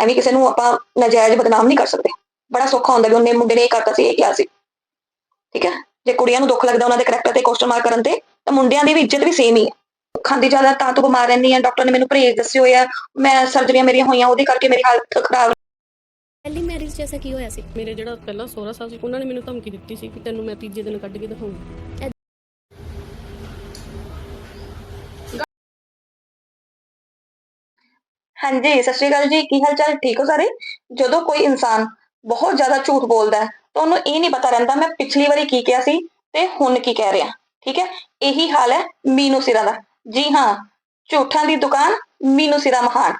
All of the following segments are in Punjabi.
ਐਵੇਂ ਕਿਸੇ ਨੂੰ ਆਪਾਂ ਨਜਾਇਜ਼ ਬਦਨਾਮ ਨਹੀਂ ਕਰ ਸਕਦੇ। ਬੜਾ ਸੌਖਾ ਹੁੰਦਾ ਵੀ ਉਹਨੇ ਮੁੰਡੇ ਨੇ ਇਹ ਕਰਤਾ ਸੀ ਇਹ ਕਿਹਾ ਸੀ। ਠੀਕ ਹੈ? ਜੇ ਕੁੜੀਆਂ ਨੂੰ ਦੁੱਖ ਲੱਗਦਾ ਉਹਨਾਂ ਦੇ ਕਰੈਕਟਰ ਤੇ ਕੁਐਸਚਨ ਮਾਰਕ ਕਰਨ ਤੇ ਤਾਂ ਮੁੰਡਿਆਂ ਦੀ ਵੀ ਇੱਜ਼ਤ ਵੀ ਸੇਮ ਹੀ ਹੈ। ਖਾਂਦੀ ਜ਼ਿਆਦਾ ਤਾਂ ਤੂੰ ਬਿਮਾਰ ਰਹਿੰਦੀ ਆ ਡਾਕਟਰ ਨੇ ਮੈਨੂੰ ਪਰਹੇਜ਼ ਦੱਸੇ ਹੋਏ ਆ ਮੈਂ ਸਰਜਰੀਆਂ ਮੇਰੀਆਂ ਹੋਈਆਂ ਉਹਦੇ ਕਰਕੇ ਮੇਰੀ ਹਾਲਤ ਖਰਾਬ ਪਹਿਲੀ ਮੈਰਿਜ 'ਚ ਐਸਾ ਕੀ ਹੋਇਆ ਸੀ? ਮੇਰੇ ਜਿਹੜਾ ਪਹਿਲਾ ਸੋਹਰਾ ਸਾਹਿਬ ਸੀ ਉਹਨਾਂ ਨੇ ਮੈਨੂੰ ਧਮਕੀ ਦਿੱਤੀ ਸੀ ਕਿ ਤੈਨੂੰ ਮੈਂ ਤੀਜੇ ਦਿਨ ਕੱਢ ਕੇ ਦਿਖਾਉਂਗਾ ਹਾਂਜੀ, ਸਤਿ ਸ਼੍ਰੀ ਅਕਾਲ ਜੀ। ਕੀ ਹਾਲ ਚਾਲ ਠੀਕ ਹੋ ਸਾਰੇ? ਜਦੋਂ ਕੋਈ ਇਨਸਾਨ ਬਹੁਤ ਜ਼ਿਆਦਾ ਝੂਠ ਬੋਲਦਾ ਹੈ, ਤਾਂ ਉਹਨੂੰ ਇਹ ਨਹੀਂ ਪਤਾ ਰਹਿੰਦਾ ਮੈਂ ਪਿਛਲੀ ਵਾਰੀ ਕੀ ਕਿਹਾ ਸੀ ਤੇ ਹੁਣ ਕੀ ਕਹਿ ਰਿਹਾ। ਠੀਕ ਹੈ? ਇਹੀ ਹਾਲ ਹੈ ਮੀਨੂ ਸਿਰਾ ਦਾ। ਜੀ ਹਾਂ, ਝੂਠਾਂ ਦੀ ਦੁਕਾਨ ਮੀਨੂ ਸਿਰਾ ਮਹਾਨ।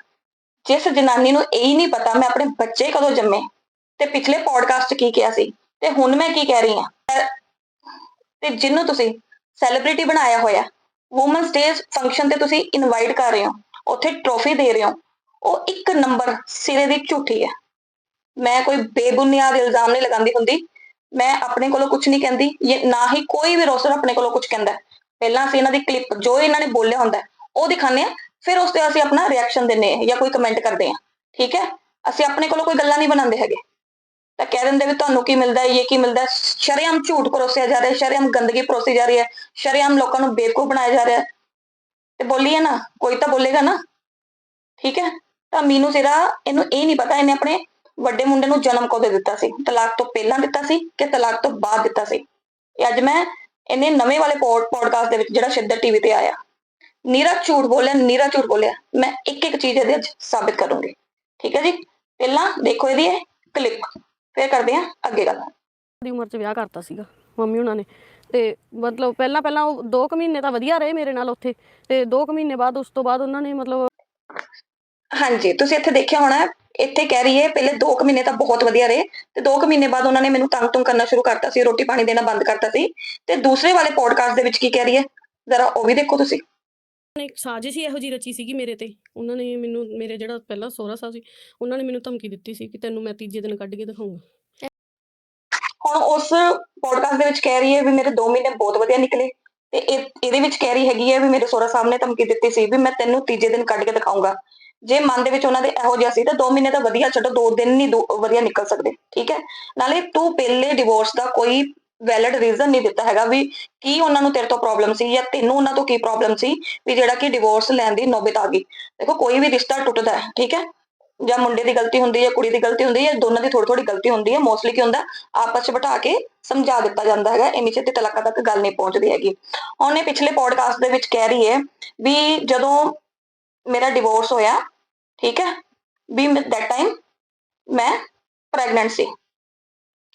ਜਿਸ ਜਨਾਨੀ ਨੂੰ ਇਹ ਹੀ ਨਹੀਂ ਪਤਾ ਮੈਂ ਆਪਣੇ ਬੱਚੇ ਕਦੋਂ ਜੰਮੇ ਤੇ ਪਿਛਲੇ ਪੋਡਕਾਸਟ ਕੀ ਕਿਹਾ ਸੀ ਤੇ ਹੁਣ ਮੈਂ ਕੀ ਕਹਿ ਰਹੀ ਹਾਂ। ਤੇ ਜਿਹਨੂੰ ਤੁਸੀਂ ਸੈਲੀਬ੍ਰਿਟੀ ਬਣਾਇਆ ਹੋਇਆ ਔਮਨਸ ਡੇ ਫੰਕਸ਼ਨ ਤੇ ਤੁਸੀਂ ਇਨਵਾਈਟ ਕਰ ਰਹੇ ਹੋ, ਉੱਥੇ ਟਰੋਫੀ ਦੇ ਰਹੇ ਹੋ ਉਹ ਇੱਕ ਨੰਬਰ ਸਿਰੇ ਦੀ ਝੂਠੀ ਹੈ। ਮੈਂ ਕੋਈ ਬੇਬੁਨਿਆਦ ਇਲਜ਼ਾਮ ਨਹੀਂ ਲਗਾਉਂਦੀ ਹੁੰਦੀ। ਮੈਂ ਆਪਣੇ ਕੋਲੋਂ ਕੁਝ ਨਹੀਂ ਕਹਿੰਦੀ। ਇਹ ਨਾ ਹੀ ਕੋਈ ਵੀ ਰੋਸਟਰ ਆਪਣੇ ਕੋਲੋਂ ਕੁਝ ਕਹਿੰਦਾ ਪਹਿਲਾਂ ਅਸੀਂ ਇਹਨਾਂ ਦੀ ਕਲਿੱਪ ਜੋ ਇਹਨਾਂ ਨੇ ਬੋਲਿਆ ਹੁੰਦਾ ਉਹ ਦਿਖਾਉਂਦੇ ਆ ਫਿਰ ਉਸ ਤੇ ਅਸੀਂ ਆਪਣਾ ਰਿਐਕਸ਼ਨ ਦਿੰਨੇ ਆ ਜਾਂ ਕੋਈ ਕਮੈਂਟ ਕਰਦੇ ਆ ਠੀਕ ਹੈ? ਅਸੀਂ ਆਪਣੇ ਕੋਲੋਂ ਕੋਈ ਗੱਲਾਂ ਨਹੀਂ ਬਣਾਉਂਦੇ ਹੈਗੇ। ਤਾਂ ਕਹਿ ਦਿੰਦੇ ਵੀ ਤੁਹਾਨੂੰ ਕੀ ਮਿਲਦਾ ਹੈ, ਇਹ ਕੀ ਮਿਲਦਾ ਹੈ? ਸ਼ਰੇਆਮ ਝੂਠ ਪਰੋਸਿਆ ਜਾ ਰਿਹਾ ਹੈ, ਸ਼ਰੇਆਮ ਗੰਦਗੀ ਪਰੋਸੀ ਜਾ ਰਹੀ ਹੈ, ਸ਼ਰੇਆਮ ਲੋਕਾਂ ਨੂੰ ਬੇਵਕੂਫ ਬਣਾਇਆ ਜਾ ਰਿਹਾ ਤੇ ਬੋਲੀਏ ਨਾ, ਕੋਈ ਤਾਂ ਬੋਲੇਗਾ ਨਾ। ਠੀਕ ਹੈ? ਤਾਂ ਮੀਨੂ ਸਿਰਾ ਇਹਨੂੰ ਇਹ ਨਹੀਂ ਪਤਾ, ਇਹਨੇ ਆਪਣੇ ਵੱਡੇ ਮੁੰਡੇ ਨੂੰ ਜਨਮ ਕਦੋਂ ਦਿੱਤਾ ਸੀ? ਤਲਾਕ ਤੋਂ ਪਹਿਲਾਂ ਦਿੱਤਾ ਸੀ ਕਿ ਤਲਾਕ ਤੋਂ ਬਾਅਦ ਦਿੱਤਾ ਸੀ? ਇਹ ਅੱਜ ਮੈਂ ਇਹਨੇ ਨਵੇਂ ਵਾਲੇ ਪੋਡਕਾਸਟ ਦੇ ਵਿੱਚ ਜਿਹੜਾ ਸ਼ਿੱਦਰ ਟੀਵੀ ਤੇ ਆਇਆ, ਨੀਰਾ ਝੂਠ ਬੋਲਿਆ, ਨੀਰਾ ਝੂਠ ਬੋਲਿਆ, ਮੈਂ ਇੱਕ ਇੱਕ ਚੀਜ਼ ਇਹਦੇ ਅੱਜ ਸਾਬਿਤ ਕਰੂੰਗੀ। ਠੀਕ ਹੈ ਜੀ? ਪਹਿਲਾਂ ਦੇਖੋ ਇਹਦੀ ਇਹ ਕਲਿੱਪ ਫੇਰ ਕਰਦੇ ਹਾਂ ਅੱਗੇ ਗੱਲ। ਦੀ ਉਮਰ 'ਚ ਵਿਆਹ ਕਰਤਾ ਸੀਗਾ, ਮੰਮੀ ਉਹਨਾਂ ਨੇ। ਤੇ ਮਤਲਬ ਪਹਿਲਾਂ ਪਹਿਲਾਂ ਉਹ 2 ਕੁ ਮਹੀਨੇ ਤਾਂ ਵਧੀਆ ਰਹੇ ਮੇਰੇ ਨਾਲ ਉੱਥੇ, ਤੇ 2 ਕੁ ਮਹੀਨੇ ਬਾਅਦ ਉਸ ਤੋਂ ਬਾਅਦ ਉਹਨਾਂ ਨੇ ਮਤਲਬ ਹਾਂਜੀ ਤੁਸੀਂ ਇੱਥੇ ਦੇਖਿਆ ਹੋਣਾ ਇੱਥੇ ਕਹਿ ਰਹੀ ਹੈ ਪਹਿਲੇ 2 ਕੁ ਮਹੀਨੇ ਤਾਂ ਬਹੁਤ ਵਧੀਆ ਰਹੇ ਤੇ 2 ਕੁ ਮਹੀਨੇ ਬਾਅਦ ਉਹਨਾਂ ਨੇ ਮੈਨੂੰ ਤੰਗ ਤੁੰਗ ਕਰਨਾ ਸ਼ੁਰੂ ਕਰਤਾ ਸੀ ਰੋਟੀ ਪਾਣੀ ਦੇਣਾ ਬੰਦ ਕਰਤਾ ਸੀ ਤੇ ਦੂਸਰੇ ਵਾਲੇ ਪੋਡਕਾਸਟ ਦੇ ਵਿੱਚ ਕੀ ਕਹਿ ਰਹੀ ਹੈ ਜ਼ਰਾ ਉਹ ਵੀ ਦੇਖੋ ਤੁਸੀਂ। ਨੇ ਇੱਕ ਸਾਜ਼ਿਸ਼ ਹੀ ਇਹੋ ਜੀ ਰਚੀ ਸੀਗੀ ਮੇਰੇ ਤੇ। ਉਹਨਾਂ ਨੇ ਮੈਨੂੰ ਮੇਰੇ ਜਿਹੜਾ ਪਹਿਲਾ ਸੋਹਰਾ ਸਾਹਿਬ ਸੀ ਉਹਨਾਂ ਨੇ ਮੈਨੂੰ ਧਮਕੀ ਦਿੱਤੀ ਸੀ ਕਿ ਤੈਨੂੰ ਮੈਂ ਤੀਜੇ ਦਿਨ ਕੱਢ ਕੇ ਦਿਖਾਉਂਗਾ ਹੁਣ ਉਸ ਪੋਡਕਾਸਟ ਦੇ ਵਿੱਚ ਕਹਿ ਰਹੀ ਹੈ ਵੀ ਮੇਰੇ 2 ਮਹੀਨੇ ਬਹੁਤ ਵਧੀਆ ਨਿਕਲੇ ਤੇ ਇਹ ਇਹਦੇ ਵਿੱਚ ਕਹਿ ਰਹੀ ਹੈਗੀ ਹੈ ਵੀ ਮੇਰੇ ਸੋਹਰਾ ਸਾਹਿਬ ਨੇ ਧਮਕੀ ਦਿੱਤੀ ਸੀ ਵੀ ਮੈਂ ਤੈਨੂੰ ਤੀਜੇ ਦਿਨ ਕੱਢ ਕੇ ਦਿਖਾਉਂਗਾ ਜੇ ਮਨ ਦੇ ਵਿੱਚ ਉਹਨਾਂ ਦੇ ਇਹੋ ਜਿਹਾ ਸੀ, ਤਾਂ 2 ਮਹੀਨੇ ਤਾਂ ਵਧੀਆ ਛੱਡੋ 2 ਦਿਨ ਨਹੀਂ ਵਧੀਆ ਨਿਕਲ ਸਕਦੇ, ਠੀਕ ਹੈ? ਨਾਲੇ ਤੂੰ ਪਹਿਲੇ ਡਿਵੋਰਸ ਦਾ ਕੋਈ ਵੈਲਿਡ ਰੀਜ਼ਨ ਨਹੀਂ ਦਿੱਤਾ ਹੈਗਾ ਵੀ ਕੀ ਉਹਨਾਂ ਨੂੰ ਤੇਰੇ ਤੋਂ ਪ੍ਰੋਬਲਮ ਸੀ ਜਾਂ ਤੈਨੂੰ ਉਹਨਾਂ ਤੋਂ ਕੀ ਪ੍ਰੋਬਲਮ ਸੀ ਵੀ ਜਿਹੜਾ ਕਿ ਡਿਵੋਰਸ ਲੈਣ ਦੀ ਨੌਬਤ ਆ ਗਈ। ਦੇਖੋ, ਕੋਈ ਵੀ ਰਿਸ਼ਤਾ ਟੁੱਟਦਾ ਹੈ, ਠੀਕ ਹੈ? ਜਾਂ ਮੁੰਡੇ ਦੀ ਗਲਤੀ ਹੁੰਦੀ ਹੈ ਕੁੜੀ ਦੀ ਗਲਤੀ ਹੁੰਦੀ ਹੈ, ਦੋਨਾਂ ਦੀ ਥੋੜੀ ਥੋੜੀ ਗਲਤੀ ਹੁੰਦੀ ਹੈ ਮੋਸਟਲੀ ਕੀ ਹੁੰਦਾ, ਆਪਸ ਚ ਬਿਠਾ ਕੇ ਸਮਝਾ ਦਿੱਤਾ ਜਾਂਦਾ ਹੈਗਾ, ਇਹ ਨੀਚੇ ਤੇ ਤਲਾਕਾਂ ਤੱਕ ਗੱਲ ਨਹੀਂ ਪਹੁੰਚਦੀ ਹੈਗੀ। ਉਹਨੇ ਪਿਛਲੇ ਪੋਡਕਾਸਟ ਦੇ ਵਿੱਚ ਕਹਿ ਰਹੀ ਹੈ ਵੀ ਜਦੋਂ ਮੇਰਾ ਡਿਵੋਰਸ ਹੋਇਆ ਠੀਕ ਹੈ ਵੀ ਦੈਟ ਟਾਈਮ ਮੈਂ ਪ੍ਰੈਗਨੈਂਟ ਸੀ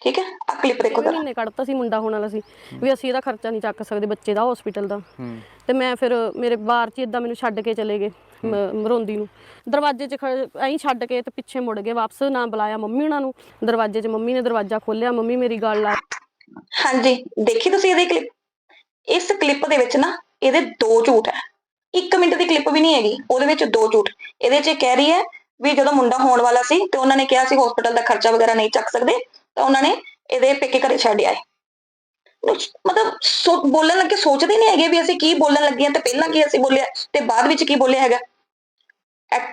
ਠੀਕ ਹੈ ਆ ਕਲਿੱਪ ਦੇਖੋ ਜਰਾ। ਮਹੀਨੇ ਕੱਢਤਾ ਸੀ ਮੁੰਡਾ ਹੋਣ ਵਾਲਾ ਸੀ ਵੀ ਅਸੀਂ ਇਹਦਾ ਖਰਚਾ ਨਹੀਂ ਚੱਕ ਸਕਦੇ ਬੱਚੇ ਦਾ ਹਸਪੀਟਲ ਦਾ। ਤੇ ਮੈਂ ਫਿਰ ਮੇਰੇ ਬਾਹਰ 'ਚ ਇਦਾਂ ਮੈਨੂੰ ਛੱਡ ਕੇ ਚਲੇ ਗਏ ਮਰੋਂਦੀ ਨੂੰ। ਦਰਵਾਜ਼ੇ 'ਚ ਐਂ ਛੱਡ ਕੇ ਤੇ ਪਿੱਛੇ ਮੁੜ ਗਏ ਵਾਪਸ ਨਾ ਬੁਲਾਇਆ ਮੰਮੀ ਉਹਨਾਂ ਨੂੰ। ਦਰਵਾਜ਼ੇ 'ਚ ਮੰਮੀ ਨੇ ਦਰਵਾਜ਼ਾ ਖੋਲ੍ਹਿਆ ਮੰਮੀ ਮੇਰੀ ਗੱਲ ਲਾ ਹਾਂਜੀ ਦੇਖੀ ਤੁਸੀਂ ਇਹਦੀ ਕਲਿੱਪ ਇਸ ਕਲਿੱਪ ਦੇ ਵਿੱਚ ਨਾ ਇਹਦੇ ਦੋ ਝੂਠ ਹੈ। 1 ਮਿੰਟ ਦੀ ਕਲਿੱਪ ਵੀ ਨਹੀਂ ਹੈਗੀ, ਉਹਦੇ ਵਿੱਚ ਦੋ ਝੂਠ। ਇਹਦੇ 'ਚ ਇਹ ਕਹਿ ਰਹੀ ਹੈ ਵੀ ਜਦੋਂ ਮੁੰਡਾ ਹੋਣ ਵਾਲਾ ਸੀ ਤੇ ਉਹਨਾਂ ਨੇ ਕਿਹਾ ਸੀ ਹਸਪੀਟਲ ਦਾ ਖਰਚਾ ਵਗੈਰਾ ਨਹੀਂ ਚੱਕ ਸਕਦੇ, ਤਾਂ ਉਹਨਾਂ ਨੇ ਇਹਦੇ ਪੇਕੇ ਘਰੇ ਛੱਡਿਆ ਆਏ। ਮਤਲਬ ਸੋ, ਬੋਲਣ ਲੱਗੇ ਸੋਚਦੇ ਨਹੀਂ ਹੈਗੇ ਵੀ ਅਸੀਂ ਕੀ ਬੋਲਣ ਲੱਗੇ ਹਾਂ ਤੇ ਪਹਿਲਾਂ ਕੀ ਅਸੀਂ ਬੋਲਿਆ ਤੇ ਬਾਅਦ ਵਿੱਚ ਕੀ ਬੋਲਿਆ ਹੈਗਾ।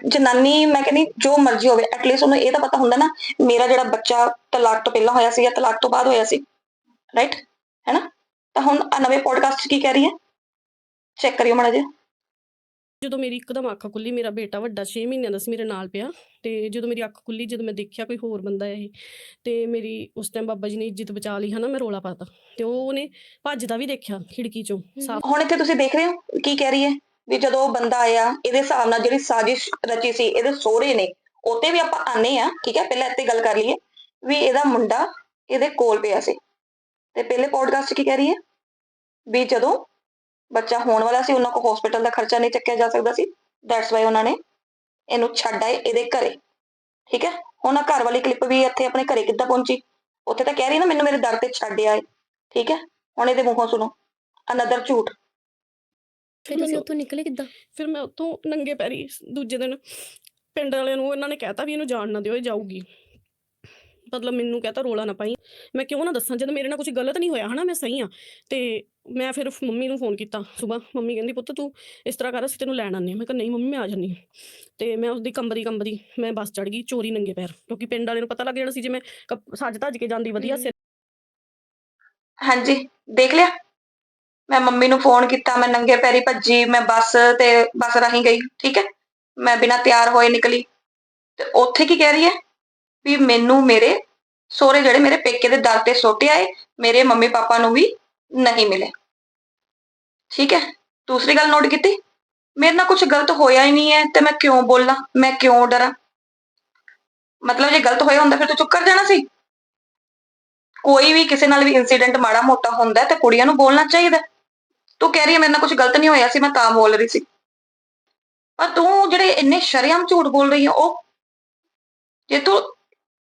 ਜਨਾਨੀ, ਮੈਂ ਕਹਿੰਦੀ ਜੋ ਮਰਜ਼ੀ ਹੋਵੇ ਐਟਲੀਸਟ ਉਹਨੂੰ ਇਹ ਤਾਂ ਪਤਾ ਹੁੰਦਾ ਨਾ, ਮੇਰਾ ਜਿਹੜਾ ਬੱਚਾ ਤਲਾਕ ਤੋਂ ਪਹਿਲਾਂ ਹੋਇਆ ਸੀ ਜਾਂ ਤਲਾਕ ਤੋਂ ਬਾਅਦ ਹੋਇਆ ਸੀ ਰਾਈਟ ਹੈਨਾ ਤਾਂ ਹੁਣ ਨਵੇਂ ਪੋਡਕਾਸਟ ਕੀ ਕਹਿ ਰਹੀ ਹੈ? ਚੈੱਕ ਕਰਿਓ ਮਾੜਾ ਜਿਹਾ। ਜਦੋਂ ਮੇਰੀ ਇੱਕਦਮ ਅੱਖ ਖੁੱਲੀ ਮੇਰਾ ਬੇਟਾ ਵੱਡਾ 6 ਮਹੀਨਿਆਂ ਦਾ ਸੀ ਮੇਰੇ ਨਾਲ ਪਿਆ ਤੇ ਜਦੋਂ ਮੇਰੀ ਅੱਖ ਖੁੱਲੀ ਜਦੋਂ ਮੈਂ ਦੇਖਿਆ ਕੋਈ ਹੋਰ ਬੰਦਾ ਹੈ ਇਹ ਤੇ ਮੇਰੀ ਉਸ ਟਾਈਮ ਬਾਬਾ ਜੀ ਨੇ ਇੱਜ਼ਤ ਬਚਾ ਲਈ ਹਨਾ ਮੈਂ ਰੋਲਾ ਪਾਤਾ ਤੇ ਉਹ ਉਹਨੇ ਭੱਜਦਾ ਵੀ ਦੇਖਿਆ ਖਿੜਕੀ ਚੋਂ ਸਾਫ਼। ਹੁਣ ਇੱਥੇ ਤੁਸੀਂ ਦੇਖ ਰਹੇ ਹੋ ਕੀ ਕਹਿ ਰਹੀ ਹੈ? ਵੀ ਜਦੋਂ ਉਹ ਬੰਦਾ ਆਇਆ ਇਹਦੇ ਹਿਸਾਬ ਨਾਲ ਜਿਹੜੀ ਸਾਜ਼ਿਸ਼ ਰਚੀ ਸੀ ਇਹਦੇ ਸਹੁਰੇ ਨੇ ਉਤੇ ਵੀ ਆਪਾਂ ਆਨੇ ਆ ਠੀਕ ਹੈ ਪਹਿਲਾਂ ਇੱਥੇ ਗੱਲ ਕਰ ਲਈਏ ਵੀ ਇਹਦਾ ਮੁੰਡਾ ਇਹਦੇ ਕੋਲ ਪਿਆ ਸੀ। ਤੇ ਪਹਿਲੇ ਪੋਡਕਾਸਟ ਕੀ ਕਹਿ ਰਹੀ ਹੈ? ਵੀ ਜਦੋਂ ਬੱਚਾ ਹੋਣ ਵਾਲਾ ਸੀ ਉਹਨਾਂ ਕੋਲ ਹਸਪੀਟਲ ਦਾ ਖਰਚਾ ਨਹੀਂ ਚੱਕਿਆ ਜਾ ਸਕਦਾ ਸੀ ਦੈਟਸ ਵਾਈ ਉਹਨਾਂ ਨੇ ਇਹਨੂੰ ਛੱਡ ਆਏ ਇਹਦੇ ਘਰੇ ਠੀਕ ਹੈ? ਹੁਣ ਆਹ ਘਰ ਵਾਲੀ ਕਲਿੱਪ ਵੀ ਇੱਥੇ ਆਪਣੇ ਘਰੇ ਕਿੱਦਾਂ ਪਹੁੰਚੀ? ਉੱਥੇ ਤਾਂ ਕਹਿ ਰਹੀ ਨਾ ਮੈਨੂੰ ਮੇਰੇ ਦਰ ਤੇ ਛੱਡ ਆਏ ਠੀਕ ਹੈ? ਹੁਣ ਇਹਦੇ ਮੂੰਹੋਂ ਸੁਣੋ ਅਨਦਰ ਝੂਠ। ਫਿਰ ਤੁਸੀਂ ਉੱਥੋਂ ਨਿਕਲੇ ਕਿੱਦਾਂ? ਫਿਰ ਮੈਂ ਉੱਥੋਂ ਨੰਗੇ ਪੈਰੀ ਦੂਜੇ ਦਿਨ ਪਿੰਡ ਵਾਲਿਆਂ ਨੂੰ ਇਹਨਾਂ ਨੇ ਕਹਿਤਾ ਵੀ ਇਹਨੂੰ ਜਾਣ ਨਾ ਦਿਓ ਇਹ ਜਾਊਗੀ। ਮਤਲਬ ਮੈਨੂੰ ਕਹਤਾ ਰੋਲਾ ਨਾ ਪਾਈ। ਮੈਂ ਕਿਉਂ ਨਾ ਦੱਸਾਂ ਜਦ ਮੇਰੇ ਨਾਲ ਕੁਝ ਗਲਤ ਨਹੀਂ ਹੋਇਆ ਹਨਾ ਮੈਂ ਸਹੀ ਆ। ਤੇ ਮੈਂ ਫਿਰ ਮੰਮੀ ਨੂੰ ਫੋਨ ਕੀਤਾ ਸਵੇਰ ਮੰਮੀ ਕਹਿੰਦੀ ਪੁੱਤ ਤੂੰ ਇਸ ਤਰ੍ਹਾਂ ਕਰ ਅਸੀਂ ਤੈਨੂੰ ਲੈਣ ਹਾਂ ਮੈਂ ਕਿਹਾ ਨਹੀਂ ਮੰਮੀ ਮੈਂ ਆ ਹਾਂ। ਤੇ ਮੈਂ ਉਸਦੀ ਕੰਬਦੀ ਕੰਬਦੀ ਮੈਂ ਬੱਸ ਚੜ ਗਈ ਚੋਰੀ ਨੰਗੇ ਪੈਰ ਕਿਉਂਕਿ ਪਿੰਡ ਵਾਲੇ ਨੂੰ ਪਤਾ ਲੱਗ ਜਾਣਾ ਸੀ ਜੇ ਮੈਂ ਸੱਜ ਧੱਜ ਕੇ ਜਾਂਦੀ ਵਧੀਆ ਸਿਰ। ਹਾਂਜੀ ਦੇਖ ਲਿਆ। ਮੈਂ ਮੰਮੀ ਨੂੰ ਫੋਨ ਕੀਤਾ ਮੈਂ ਨੰਗੇ ਪੈਰੀ ਭੱਜੀ ਮੈਂ ਬੱਸ ਤੇ ਬੱਸ ਰਾਹੀਂ ਗਈ ਠੀਕ ਹੈ? ਮੈਂ ਬਿਨਾਂ ਤਿਆਰ ਹੋਏ ਨਿਕਲੀ। ਤੇ ਉੱਥੇ ਕੀ ਕਹਿ ਰਹੀ ਹੈ? ਵੀ ਮੈਨੂੰ ਮੇਰੇ ਸੋਹਰੇ ਜਿਹੜੇ ਮੇਰੇ ਪੇਕੇ ਦੇ ਦਰ ਤੇ ਸੋਟਿਆ ਏ ਮੇਰੇ ਮੰਮੀ ਪਾਪਾ ਨੂੰ ਵੀ ਨਹੀਂ ਮਿਲੇ। ਠੀਕ ਹੈ? ਦੂਸਰੀ ਗੱਲ ਨੋਟ ਕੀਤੀ? ਮੇਰੇ ਨਾਲ ਕੁਝ ਗਲਤ ਹੋਇਆ ਹੀ ਨਹੀਂ ਹੈ ਤੇ ਮੈਂ ਕਿਉਂ ਬੋਲਾਂ? ਮੈਂ ਕਿਉਂ ਡਰਾਂ? ਮਤਲਬ ਜੇ ਗਲਤ ਹੋਇਆ ਹੁੰਦਾ ਫਿਰ ਤੂੰ ਚੁੱਪ ਕਰ ਜਾਣਾ ਸੀ? ਕੋਈ ਵੀ ਕਿਸੇ ਨਾਲ ਵੀ ਇਨਸੀਡੈਂਟ ਮਾੜਾ ਮੋਟਾ ਹੁੰਦਾ ਤੇ ਕੁੜੀਆਂ ਨੂੰ ਬੋਲਣਾ ਚਾਹੀਦਾ ਤੂੰ ਕਹਿ ਰਹੀ ਹੈ ਮੇਰੇ ਨਾਲ ਕੁਝ ਗਲਤ ਨਹੀਂ ਹੋਇਆ ਸੀ, ਮੈਂ ਤਾਂ ਬੋਲ ਰਹੀ ਸੀ। ਪਰ ਤੂੰ ਜਿਹੜੇ ਇੰਨੇ ਸ਼ਰੇਆਮ ਝੂਠ ਬੋਲ ਰਹੀ ਹੈ, ਉਹ ਜੇ ਤੂੰ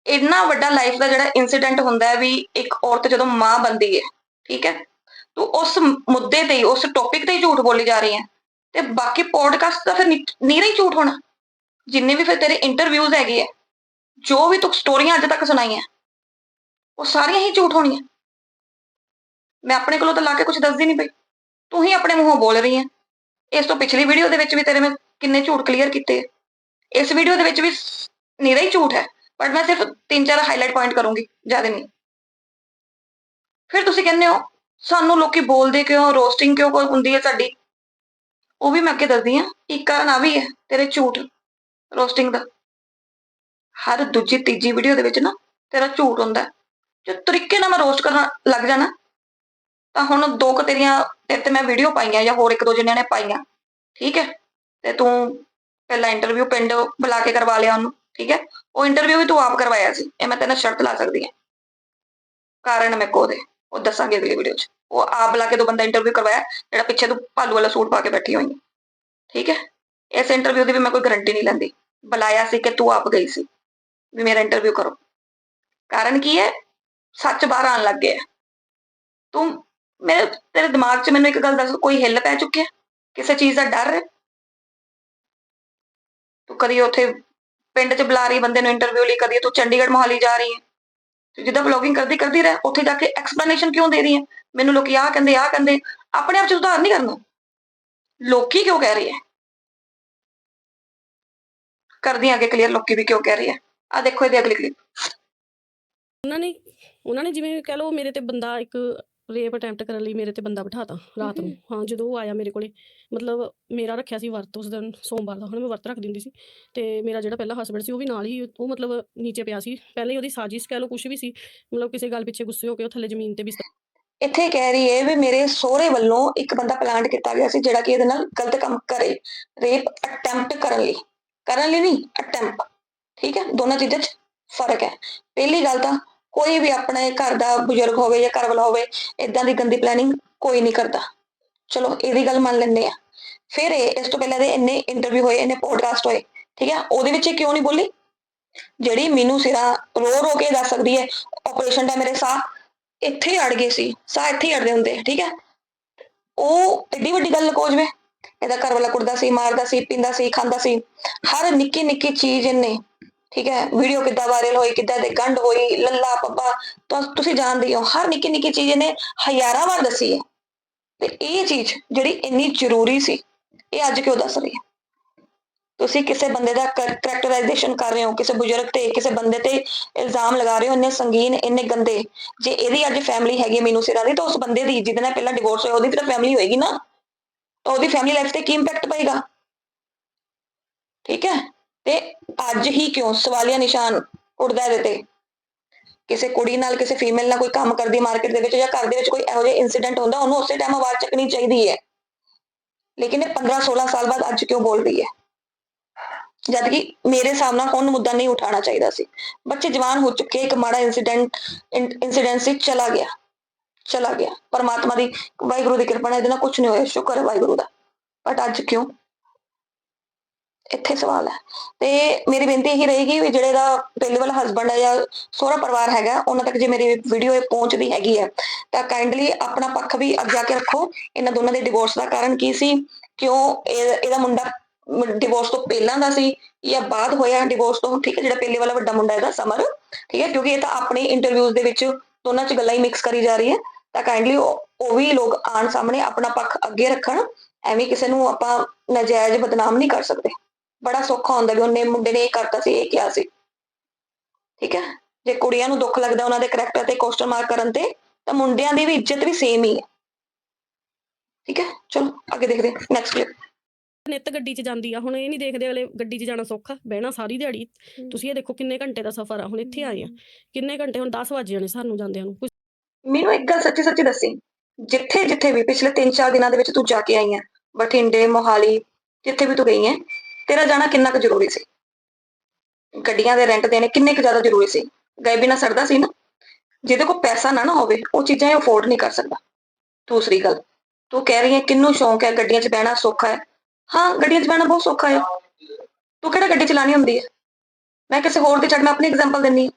ਇੰਨਾ ਵੱਡਾ ਲਾਈਫ ਦਾ ਜਿਹੜਾ ਇਨਸੀਡੈਂਟ ਹੁੰਦਾ ਹੈ ਵੀ ਇੱਕ ਔਰਤ ਜਦੋਂ ਮਾਂ ਬੰਦੀ ਹੈ, ਠੀਕ ਹੈ, ਤੂੰ ਉਸ ਮੁੱਦੇ ਤੇ ਹੀ ਉਸ ਟੌਪਿਕ ਤੇ ਹੀ ਝੂਠ ਬੋਲੀ ਜਾ ਰਹੀ ਹੈ ਤੇ ਬਾਕੀ ਪੋਡਕਾਸਟ ਦਾ ਫਿਰ ਨੀਰਾ ਹੀ ਝੂਠ ਹੋਣਾ। ਜਿੰਨੇ ਵੀ ਫਿਰ ਤੇਰੇ ਇੰਟਰਵਿਊਜ਼ ਹੈਗੇ ਆ, ਜੋ ਵੀ ਤੂੰ ਸਟੋਰੀਆਂ ਅੱਜ ਤੱਕ ਸੁਣਾਈਆਂ, ਉਹ ਸਾਰੀਆਂ ਹੀ ਝੂਠ ਹੋਣੀਆਂ। ਮੈਂ ਆਪਣੇ ਕੋਲੋਂ ਤਾਂ ਲਾ ਕੇ ਕੁਝ ਦੱਸਦੀ ਨਹੀਂ ਪਈ। ਤੂੰ ਹੀ ਆਪਣੇ ਮੂੰਹੋਂ ਬੋਲ ਰਹੀ ਹੈ। ਇਸ ਤੋਂ ਪਿਛਲੀ ਵੀਡੀਓ ਦੇ ਵਿੱਚ ਵੀ ਤੇਰੇ ਮੈਂ ਕਿੰਨੇ ਝੂਠ ਕਲੀਅਰ ਕੀਤੇ ਆ। ਇਸ ਵੀਡੀਓ ਦੇ ਵਿੱਚ ਵੀ ਨੀਰਾ ਹੀ ਝੂਠ ਹੈ। ਬਟ ਮੈਂ ਸਿਰਫ ਤਿੰਨ ਚਾਰ ਹਾਈਲਾਈਟ ਪੁਆਇੰਟ ਕਰੂੰਗੀ, ਜ਼ਿਆਦਾ ਨਹੀਂ। ਫਿਰ ਤੁਸੀਂ ਕਹਿੰਦੇ ਹੋ, ਸਾਨੂੰ ਲੋਕੀ ਬੋਲਦੇ ਕਿਉਂ ਰੋਸਟਿੰਗ ਕਿਉਂ ਕੋਈ ਹੁੰਦੀ ਹੈ ਸਾਡੀ? ਉਹ ਵੀ ਮੈਂ ਅੱਗੇ ਦੱਸਦੀ ਹਾਂ, ਇੱਕ ਕਾਰਨ ਆ ਵੀ ਹੈ, ਤੇਰੇ ਝੂਠ ਰੋਸਟਿੰਗ ਦਾ। ਹਰ ਦੂਜੀ, ਤੀਜੀ ਵੀਡੀਓ ਦੇ ਵਿੱਚ ਨਾ ਤੇਰਾ ਝੂਠ ਹੁੰਦਾ ਹੈ। ਜੇ ਤਰੀਕੇ ਨਾਲ ਮੈਂ ਰੋਸਟ ਕਰਨ ਲੱਗ ਜਾਣਾ, ਤਾਂ ਹੁਣ ਦੋ ਕੁ ਤੇਰੀਆਂ ਤੇਰੇ ਤੇ ਮੈਂ ਵੀਡੀਓ ਪਾਈਆਂ ਜਾਂ ਹੋਰ ਇੱਕ ਦੋ ਜਣਿਆਂ ਨੇ ਪਾਈਆਂ। ਠੀਕ ਹੈ? ਤੇ ਤੂੰ ਪਹਿਲਾਂ ਇੰਟਰਵਿਊ ਪਿੰਡ ਬੁਲਾ ਕੇ ਕਰਵਾ ਲਿਆ ਉਹਨੂੰ। ਠੀਕ ਹੈ ਉਹ ਇੰਟਰਵਿਊ ਵੀ ਤੂੰ ਆਪ ਕਰਵਾਇਆ ਸੀ ਇਹ ਮੈਂ ਤੈਨੂੰ ਸ਼ਰਤ ਲਾ ਸਕਦੀ ਹਾਂ ਕਾਰਨ ਮੈਂ ਕੋਦੇ ਉਹ ਦੱਸਾਂਗੇ ਅਗਲੀ ਵੀਡੀਓ 'ਚ ਉਹ ਆਪ ਬੁਲਾ ਕੇ ਦੋ ਬੰਦਾ ਇੰਟਰਵਿਊ ਕਰਵਾਇਆ ਜਿਹੜਾ ਪਿੱਛੇ ਤੂੰ ਭਾਲੂ ਵਾਲਾ ਸੂਟ ਪਾ ਕੇ ਬੈਠੀ ਹੋਈ ਹੈ ਠੀਕ ਹੈ ਇਸ ਇੰਟਰਵਿਊ ਦੀ ਵੀ ਮੈਂ ਕੋਈ ਗਾਰੰਟੀ ਨਹੀਂ ਲੈਂਦੀ ਬੁਲਾਇਆ ਸੀ ਕਿ ਤੂੰ ਆਪ ਗਈ ਸੀ ਵੀ ਮੇਰਾ ਇੰਟਰਵਿਊ ਕਰੋ ਕਾਰਨ ਕੀ ਹੈ ਸੱਚ ਬਾਹਰ ਆਉਣ ਲੱਗ ਗਿਆ ਤੂੰ ਮੇਰੇ ਤੇਰੇ ਦਿਮਾਗ 'ਚ ਮੈਨੂੰ ਇੱਕ ਗੱਲ ਦੱਸ ਕੋਈ ਹਿੱਲ ਪੈ ਚੁੱਕਿਆ ਕਿਸੇ ਚੀਜ਼ ਦਾ ਡਰ ਹੈ ਤੂੰ ਕਦੀ ਉੱਥੇ ਪਿੰਡ 'ਚ ਬੁਲਾ ਰਹੀ ਬੰਦੇ ਨੂੰ ਇੰਟਰਵਿਊ ਲਈ ਕਦੀ ਤੂੰ ਚੰਡੀਗੜ੍ਹ ਮੋਹਾਲੀ ਜਾ ਰਹੀ ਹੈ। ਤੂੰ ਜਿੱਦਾਂ ਬਲੌਗਿੰਗ ਕਰਦੀ ਕਰਦੀ ਰਹਿ, ਉੱਥੇ ਜਾ ਕੇ ਐਕਸਪਲੇਨੇਸ਼ਨ ਕਿਉਂ ਦੇ ਰਹੀ ਹੈ? ਮੈਨੂੰ ਲੋਕੀ ਆਹ ਕਹਿੰਦੇ ਆਹ ਕਹਿੰਦੇ, ਆਪਣੇ ਆਪ 'ਚ ਸੁਧਾਰ ਨਹੀਂ ਕਰਨਾ। ਲੋਕੀ ਕਿਉਂ ਕਹਿ ਰਹੇ ਹੈ? ਕਰਦੀ ਹਾਂ ਕਲੀਅਰ ਲੋਕੀ ਵੀ ਕਿਉਂ ਕਹਿ ਰਹੇ ਹੈ? ਆ ਦੇਖੋ ਇਹਦੀ ਅਗਲੀ ਕਲਿੱਪ ਉਹਨਾਂ ਨੇ ਉਹਨਾਂ ਨੇ ਜਿਵੇਂ ਕਹਿ ਲਓ, ਮੇਰੇ ਤੇ ਬੰਦਾ ਇੱਕ ਰੇਪ ਅਟੈਂਪਟ ਕਰਨ ਲਈ ਮੇਰੇ ਤੇ ਬੰਦਾ ਬਿਠਾਤਾ ਰਾਤ ਨੂੰ। ਹਾਂ ਜਦੋਂ ਉਹ ਆਇਆ ਮੇਰੇ ਕੋਲੇ ਮਤਲਬ ਮੇਰਾ ਰੱਖਿਆ ਸੀ ਵਰਤ ਉਸ ਦਿਨ ਸੋਮਵਾਰ ਦਾ ਹੁਣ ਮੈਂ ਵਰਤ ਰੱਖ ਦਿੰਦੀ ਸੀ। ਤੇ ਮੇਰਾ ਜਿਹੜਾ ਪਹਿਲਾ ਹਸਬੰਡ ਸੀ ਉਹ ਵੀ ਨਾਲ ਹੀ ਉਹ ਮਤਲਬ ਨੀਚੇ ਪਿਆ ਸੀ। ਪਹਿਲੇ ਹੀ ਉਹਦੀ ਸਾਜ਼ਿਸ਼ ਕਹਿ ਲਓ ਕੁਝ ਵੀ ਸੀ ਮਤਲਬ ਕਿਸੇ ਗੱਲ ਪਿੱਛੇ ਗੁੱਸੇ ਹੋ ਕੇ ਉਹ ਥੱਲੇ ਜ਼ਮੀਨ ਤੇ ਵੀ ਇੱਥੇ ਕਹਿ ਰਹੀ ਹੈ ਵੀ ਮੇਰੇ ਸਹੁਰੇ ਵੱਲੋਂ ਇੱਕ ਬੰਦਾ ਪਲਾਂਟ ਕੀਤਾ ਗਿਆ ਸੀ ਜਿਹੜਾ ਕਿ ਇਹਦੇ ਨਾਲ ਗਲਤ ਕੰਮ ਕਰੇ ਰੇਪ ਅਟੈਂਪਟ ਕਰਨ ਲਈ। ਕਰਨ ਲਈ ਨਹੀਂ ਅਟੈਂਪਟ ਠੀਕ ਹੈ? ਦੋਨਾਂ ਚੀਜ਼ਾਂ 'ਚ ਫ਼ਰਕ ਹੈ। ਪਹਿਲੀ ਗੱਲ ਤਾਂ ਕੋਈ ਵੀ ਆਪਣੇ ਘਰ ਦਾ ਬਜ਼ੁਰਗ ਹੋਵੇ ਜਾਂ ਘਰ ਵਾਲਾ ਹੋਵੇ ਇਦਾਂ ਦੀ ਗੰਦੀ ਪਲੈਨਿੰਗ ਕੋਈ ਨਹੀਂ ਕਰਦਾ। ਚਲੋ, ਇਹਦੀ ਗੱਲ ਮੰਨ ਲੈਂਦੇ ਆ ਫਿਰ ਇਹ, ਇਸ ਤੋਂ ਪਹਿਲਾਂ ਦੇ ਇੰਨੇ ਇੰਟਰਵਿਊ ਹੋਏ, ਇੰਨੇ ਪੋਡਕਾਸਟ ਹੋਏ, ਠੀਕ ਹੈ? ਉਹਦੇ ਵਿੱਚ ਇਹ ਕਿਉਂ ਨਹੀਂ ਬੋਲੀ? ਜਿਹੜੀ ਮੀਨੂ ਸਿਰਾ ਰੋ ਰੋ ਕੇ ਦੱਸ ਸਕਦੀ ਹੈ ਆਪਰੇਸ਼ਨ ਦਾ ਮੇਰੇ ਸਾਹ ਇੱਥੇ ਅੜ ਗਏ ਸੀ, ਸਾਹ ਇੱਥੇ ਅੜਦੇ ਹੁੰਦੇ ਠੀਕ ਹੈ? ਉਹ ਏਡੀ ਵੱਡੀ ਗੱਲ ਲਕੋ ਜਵੇ, ਇਹਦਾ ਘਰ ਵਾਲਾ ਕੁੜਦਾ ਸੀ, ਮਾਰਦਾ ਸੀ, ਪੀਂਦਾ ਸੀ, ਖਾਂਦਾ ਸੀ, ਹਰ ਨਿੱਕੀ ਨਿੱਕੀ ਚੀਜ਼ ਇਹਨੇ ਠੀਕ ਹੈ ਵੀਡੀਓ ਕਿੱਦਾਂ ਵਾਇਰਲ ਹੋਈ, ਕਿੱਦਾਂ ਦੇ ਗੰਢ ਹੋਈ ਲੱਲਾ ਪੱਪਾ ਤੁਸੀਂ ਜਾਣਦੇ ਹੋ ਹਰ ਨਿੱਕੀ ਨਿੱਕੀ ਚੀਜ਼ ਇਹਨੇ ਹਜ਼ਾਰਾਂ ਵਾਰ ਦੱਸੀ ਹੈ। ਤੇ ਇਹ ਚੀਜ਼ ਜਿਹੜੀ ਇੰਨੀ ਜ਼ਰੂਰੀ ਸੀ, ਇਹ ਅੱਜ ਕਿਉਂ ਦੱਸ ਰਹੀ ਹੈ? ਤੁਸੀਂ ਕਿਸੇ ਬੰਦੇ ਦਾ ਕਰੈਕਟਰਾਈਜੇਸ਼ਨ ਕਰ ਰਹੇ ਹੋ, ਕਿਸੇ ਬਜ਼ੁਰਗ ਤੇ, ਕਿਸੇ ਬੰਦੇ ਤੇ ਇਲਜ਼ਾਮ ਲਗਾ ਰਹੇ ਹੋ, ਇੰਨੇ ਸੰਗੀਨ, ਇੰਨੇ ਗੰਦੇ, ਜੇ ਇਹਦੀ ਅੱਜ ਫੈਮਿਲੀ ਹੈਗੀ ਮੈਨੂੰ ਮੀਨੂ ਸਿਰਾਂ ਦੀ, ਤਾਂ ਉਸ ਬੰਦੇ ਦੀ, ਜਿਹਦੇ ਨਾਲ ਪਹਿਲਾਂ ਡਿਵੋਰਸ ਹੋਇਆ, ਉਹਦੀ ਵੀ ਤਾਂ ਫੈਮਿਲੀ ਹੋਏਗੀ ਨਾ। ਤਾਂ ਉਹਦੀ ਫੈਮਿਲੀ ਲਾਈਫ ਤੇ ਕੀ ਇੰਪੈਕਟ ਪਏਗਾ? ਠੀਕ ਹੈ? ਤੇ ਅੱਜ ਹੀ ਕਿਉਂ ਸਵਾਲੀਆ ਨਿਸ਼ਾਨ ਉੱਠਦਾ ਇਹਦੇ ਤੇ? ਕਿਸੇ ਕੁੜੀ ਨਾਲ ਕਿਸੇ ਫੀਮੇਲ ਨਾਲ ਕੋਈ ਕੰਮ ਕਰਦੀ ਮਾਰਕੀਟ ਦੇ ਵਿੱਚ ਜਾਂ ਘਰ ਦੇ ਵਿੱਚ ਕੋਈ ਇਹੋ ਜਿਹਾ ਇਨਸੀਡੈਂਟ ਹੁੰਦਾ, ਉਹਨੂੰ ਉਸੇ ਟਾਈਮ ਆਵਾਜ਼ ਚੱਕਣੀ ਚਾਹੀਦੀ ਹੈ। ਲੇਕਿਨ ਇਹ 15 16 ਸਾਲ ਬਾਅਦ ਅੱਜ ਕਿਉਂ ਬੋਲ ਰਹੀ ਹੈ? ਜਦ ਕਿ ਮੇਰੇ ਹਿਸਾਬ ਨਾਲ ਹੁਣ ਮੁੱਦਾ ਨਹੀਂ ਉਠਾਉਣਾ ਚਾਹੀਦਾ ਸੀ। ਬੱਚੇ ਜਵਾਨ ਹੋ ਚੁੱਕੇ, ਇੱਕ ਮਾੜਾ ਇਨਸੀਡੈਂਟ ਇਨਸੀਡੈਂਟ ਸੀ, ਚਲਾ ਗਿਆ। ਚਲਾ ਗਿਆ। ਪਰਮਾਤਮਾ ਦੀ ਵਾਹਿਗੁਰੂ ਦੀ ਕਿਰਪਾ ਨਾਲ ਇਹਦੇ ਨਾਲ ਕੁਝ ਨਹੀਂ ਹੋਇਆ, ਸ਼ੁਕਰ ਹੈ ਵਾਹਿਗੁਰੂ ਦਾ। ਬਟ ਅੱਜ ਕਿਉਂ? ਇੱਥੇ ਸਵਾਲ ਹੈ। ਤੇ ਮੇਰੀ ਬੇਨਤੀ ਇਹੀ ਰਹੇਗੀ ਵੀ ਜਿਹੜੇ ਦਾ ਪਹਿਲੇ ਵਾਲਾ ਹਸਬੰਡ ਹੈ ਜਾਂ ਸੋਹਰਾ ਪਰਿਵਾਰ ਹੈਗਾ, ਉਹਨਾਂ ਤੱਕ ਜੇ ਮੇਰੀ ਵੀਡੀਓ ਪਹੁੰਚਦੀ ਹੈਗੀ ਹੈ, ਤਾਂ ਕਾਈਂਡਲੀ ਆਪਣਾ ਪੱਖ ਵੀ ਅੱਗੇ ਆ ਕੇ ਰੱਖੋ। ਇਹਨਾਂ ਦੋਨਾਂ ਦੇ ਡਿਵੋਰਸ ਦਾ ਕਾਰਨ ਕੀ ਸੀ? ਕਿਉਂ ਇਹਦਾ ਮੁੰਡਾ ਡਿਵੋਰਸ ਤੋਂ ਪਹਿਲਾਂ ਦਾ ਸੀ ਜਾਂ ਬਾਅਦ ਹੋਇਆ ਡਿਵੋਰਸ ਤੋਂ? ਠੀਕ ਹੈ, ਜਿਹੜਾ ਪਹਿਲੇ ਵਾਲਾ ਵੱਡਾ ਮੁੰਡਾ ਹੈਗਾ, ਸਮਰ। ਠੀਕ ਹੈ, ਕਿਉਂਕਿ ਇਹ ਤਾਂ ਆਪਣੇ ਇੰਟਰਵਿਊਜ਼ ਦੇ ਵਿੱਚ ਦੋਨਾਂ 'ਚ ਗੱਲਾਂ ਹੀ ਮਿਕਸ ਕਰੀ ਜਾ ਰਹੀ ਹੈ। ਤਾਂ ਕਾਈਂਡਲੀ ਉਹ ਵੀ ਲੋਕ ਆਣ ਸਾਹਮਣੇ ਆਪਣਾ ਪੱਖ ਅੱਗੇ ਰੱਖਣ। ਐਵੇਂ ਕਿਸੇ ਨੂੰ ਆਪਾਂ ਨਜਾਇਜ਼ ਬਦਨਾਮ ਨਹੀਂ ਕਰ ਸਕਦੇ। ਬੜਾ ਸੌਖਾ ਹੁੰਦਾ ਵੀ ਉਹਨੇ ਮੁੰਡੇ ਨੇ ਇਹ ਕਰਤਾ ਸੀ ਇਹ ਕਿਹਾ ਸੀ। ਠੀਕ ਹੈ? ਜੇ ਕੁੜੀਆਂ ਨੂੰ ਦੁੱਖ ਲੱਗਦਾ ਉਹਨਾਂ ਦੇ ਕਰੈਕਟਰ ਤੇ ਕੁਐਸਚਨ ਮਾਰਕ ਕਰਨ ਤੇ ਤਾਂ ਮੁੰਡਿਆਂ ਦੀ ਵੀ ਇੱਜ਼ਤ ਵੀ ਸੇਮ ਹੀ ਹੈ। ਠੀਕ ਹੈ? ਚਲੋ ਅੱਗੇ ਦੇਖਦੇ ਹਾਂ। ਨੈਕਸਟ ਕਲਿੱਪ ਨਿੱਤ ਗੱਡੀ 'ਚ ਜਾਂਦੀ ਆ। ਹੁਣ ਇਹ ਨਹੀਂ ਦੇਖਦੇ ਅਗਲੇ ਗੱਡੀ 'ਚ ਜਾਣਾ ਸੌਖਾ। ਬਹਿਣਾ ਸਾਰੀ ਦਿਹਾੜੀ। ਤੁਸੀਂ ਇਹ ਦੇਖੋ ਕਿੰਨੇ ਘੰਟੇ ਦਾ ਸਫ਼ਰ ਆ। ਹੁਣ ਇੱਥੇ ਆਏ ਆ। ਕਿੰਨੇ ਘੰਟੇ? ਹੁਣ 10 ਵਜੇ ਜਾਣੇ ਸਾਨੂੰ ਜਾਂਦਿਆਂ ਨੂੰ। ਕੁਛ ਮੈਨੂੰ ਇੱਕ ਗੱਲ ਸੱਚੀ ਸੱਚੀ ਦੱਸੀ। ਜਿੱਥੇ ਜਿੱਥੇ ਵੀ ਪਿਛਲੇ 3-4 ਦਿਨਾਂ ਦੇ ਵਿੱਚ ਤੂੰ ਜਾ ਕੇ ਆਈ ਹੈ ਬਠਿੰਡੇ ਮੋਹਾਲੀ ਜਿੱਥੇ ਵੀ ਤੂੰ ਗਈ ਹੈ। ਤੇਰਾ ਜਾਣਾ ਕਿੰਨਾ ਕੁ ਜ਼ਰੂਰੀ ਸੀ? ਗੱਡੀਆਂ ਦੇ ਰੈਂਟ ਦੇਣੇ ਕਿੰਨੇ ਕੁ ਜ਼ਿਆਦਾ ਜ਼ਰੂਰੀ ਸੀ? ਗਏ ਬਿਨਾ ਸਰਦਾ ਸੀ ਨਾ? ਜਿਹਦੇ ਕੋਲ ਪੈਸਾ ਨਾ ਨਾ ਹੋਵੇ, ਉਹ ਚੀਜ਼ਾਂ ਇਹ ਅਫੋਰਡ ਨਹੀਂ ਕਰ ਸਕਦਾ। ਦੂਸਰੀ ਗੱਲ, ਤੂੰ ਕਹਿ ਰਹੀ ਹੈ ਕਿੰਨੂੰ ਸ਼ੌਂਕ ਹੈ ਗੱਡੀਆਂ 'ਚ ਬਹਿਣਾ ਸੌਖਾ ਹੈ? ਹਾਂ, ਗੱਡੀਆਂ 'ਚ ਬਹਿਣਾ ਬਹੁਤ ਸੌਖਾ ਹੈ। ਤੂੰ ਕਿਹੜਾ ਗੱਡੀ ਚਲਾਣੀ ਹੁੰਦੀ ਹੈ? ਮੈਂ ਕਿਸੇ ਹੋਰ ਦੀ ਛੱਡ ਮੈਂ ਆਪਣੀ ਐਗਜ਼ਾਮਪਲ ਦਿੰਨੀ